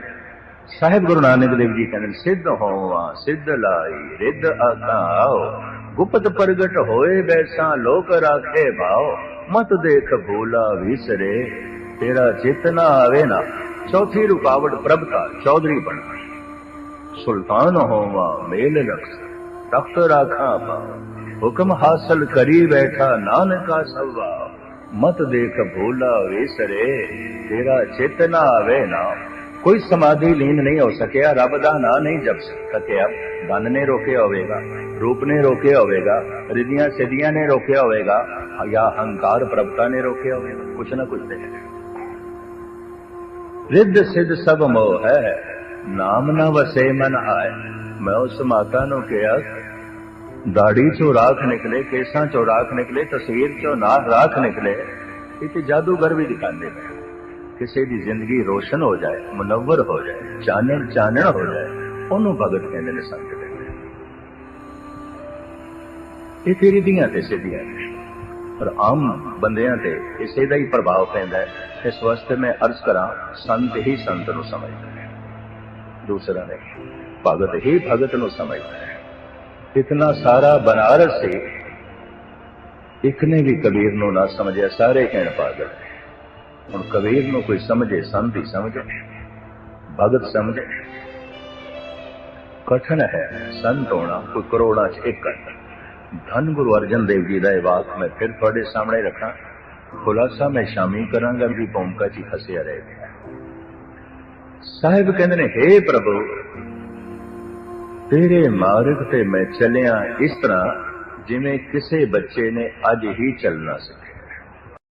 ਸਾਹਿਬ ਗੁਰੂ ਨਾਨਕ ਦੇਵ ਜੀ ਕਹਿੰਦੇ ਸਿੱਧ ਹੋਵਾ, ਸਿੱਧ ਲਾਈ, ਰਿੱਧ ਆਖਾਂ ਗੁਪਤ ਪ੍ਰਗਟ ਹੋਏ ਬੈਸਾ, ਲੋਕ ਰਾਖੇ ਭਾਓ, ਮਤ ਦੇਖ ਭੂਲਾ ਵਿਸਰੇ, ਤੇਰਾ ਚੇਤਨਾ ਆਵੇ ਨਾ। ਚੌਥੀ ਰੁਕਾਵਟ ਪ੍ਰਭਤਾ, ਚੌਧਰੀ ਬਣ ਸੁਲਤਾਨ ਹੋਵਾ ਮੇਲ ਰਖ ਤਖਤ ਰਾਖਾਂ ਪਾ ਹੁਕਮ ਹਾਸਲ ਕਰੀ ਬੈਠਾ ਨਾਨਕਾ ਸਵਾ ਮਤ ਦੇਖ ਭੂਲਾ ਵਿਸਰੇ ਤੇਰਾ ਚੇਤਨਾ ਆਵੇ ਨਾ ਕੋਈ ਸਮਾਧੀ ਲੀਨ ਨਹੀਂ ਹੋ ਸਕਿਆ ਰੱਬ ਦਾ ਨਾਂ ਨਹੀਂ ਜਪ ਸਕਿਆ ਧਨ ਨੇ ਰੋਕਿਆ ਹੋਵੇਗਾ ਰੂਪ ਨੇ ਰੋਕਿਆ ਹੋਵੇਗਾ ਰਿਧੀਆਂ ਸਿਧੀਆਂ ਨੇ ਰੋਕਿਆ ਹੋਵੇਗਾ ਜਾਂ ਹੰਕਾਰ ਪ੍ਰਭਤਾ ਨੇ ਰੋਕਿਆ ਹੋਵੇਗਾ ਕੁਛ ਨਾ ਕੁਛ ਦੇ ਰਿੱਧ ਸਿੱਧ ਸਭ ਮੋਹ ਹੈ ਨਾਮ ਨਾ ਵਸੇ ਮਨ ਆਏ। ਮੈਂ ਉਸ ਮਾਤਾ ਨੂੰ ਕਿਹਾ, ਦਾੜੀ ਚੋਂ ਰਾਖ ਨਿਕਲੇ, ਕੇਸਾਂ ਚੋਂ ਰਾਖ ਨਿਕਲੇ ਤਸਵੀਰ ਚੋਂ ਨਾ ਰਾਖ ਨਿਕਲੇ। ਇਹ ਤੇ ਜਾਦੂਗਰ ਵੀ ਦਿਖਾਉਂਦੇ ਨੇ। ਕਿਸੇ ਦੀ ਜ਼ਿੰਦਗੀ ਰੋਸ਼ਨ ਹੋ ਜਾਏ, ਮੁਨਵਰ ਹੋ ਜਾਏ, ਚਾਨਣ ਚਾਨਣ ਹੋ ਜਾਏ, ਉਹਨੂੰ ਭਗਤ ਕਹਿੰਦੇ ਨੇ ਸੰਤ ਦੇ। ਇਹ ਤੇਰੀ ਦੀਆਂ ਤੇ ਸਿੱਧੀਆਂ ਪਰ ਆਮ ਬੰਦਿਆਂ ਤੇ ਇਸੇ ਦਾ ਹੀ ਪ੍ਰਭਾਵ ਪੈਂਦਾ ਹੈ। ਇਸ ਵਾਸਤੇ ਮੈਂ ਅਰਜ਼ ਕਰਾਂ, ਸੰਤ ਹੀ ਸੰਤ ਨੂੰ ਸਮਝਦਾ ਦੂਸਰਾ ਨਹੀਂ ਭਗਤ ਹੀ ਭਗਤ ਨੂੰ ਸਮਝਦਾ ਹੈ ਇਤਨਾ ਸਾਰਾ ਬਨਾਰਸ ਸੀ ਇੱਕ ਨੇ ਵੀ ਕਬੀਰ ਨੂੰ ਨਾ ਸਮਝਿਆ ਸਾਰੇ ਕਹਿਣ ਪਾਗਲ ਹੁਣ ਕਬੀਰ ਨੂੰ ਕੋਈ ਸਮਝੇ ਸੰਤ ਹੀ ਸਮਝੇ ਭਗਤ ਸਮਝੇ ਕਠਨ ਹੈ ਸੰਤ ਹੋਣਾ ਕੋਈ ਕਰੋੜਾਂ ਚ ਇੱਕ ਧੰਨ ਗੁਰੂ ਅਰਜਨ ਦੇਵ ਜੀ ਦਾ ਇਹ ਵਾਕ ਮੈਂ ਫਿਰ ਤੁਹਾਡੇ ਸਾਹਮਣੇ ਰੱਖਾਂ ਖੁਲਾਸਾ ਮੈਂ ਸ਼ਾਮੀ ਕਰਾਂਗਾ ਵੀ ਭੌਂਕਾ ਚ ਫਸਿਆ ਰਹਿ ਗਿਆ ਸਾਹਿਬ ਕਹਿੰਦੇ ਨੇ हे ਪ੍ਰਭੂ, ਤੇਰੇ ਮਾਰਗ ਤੇ ਮੈਂ ਚੱਲਿਆ ਇਸ ਤਰ੍ਹਾਂ ਜਿਵੇਂ ਕਿਸੇ ਬੱਚੇ ਨੇ ਅੱਜ ਹੀ ਚੱਲਣਾ ਸਿੱਖਿਆ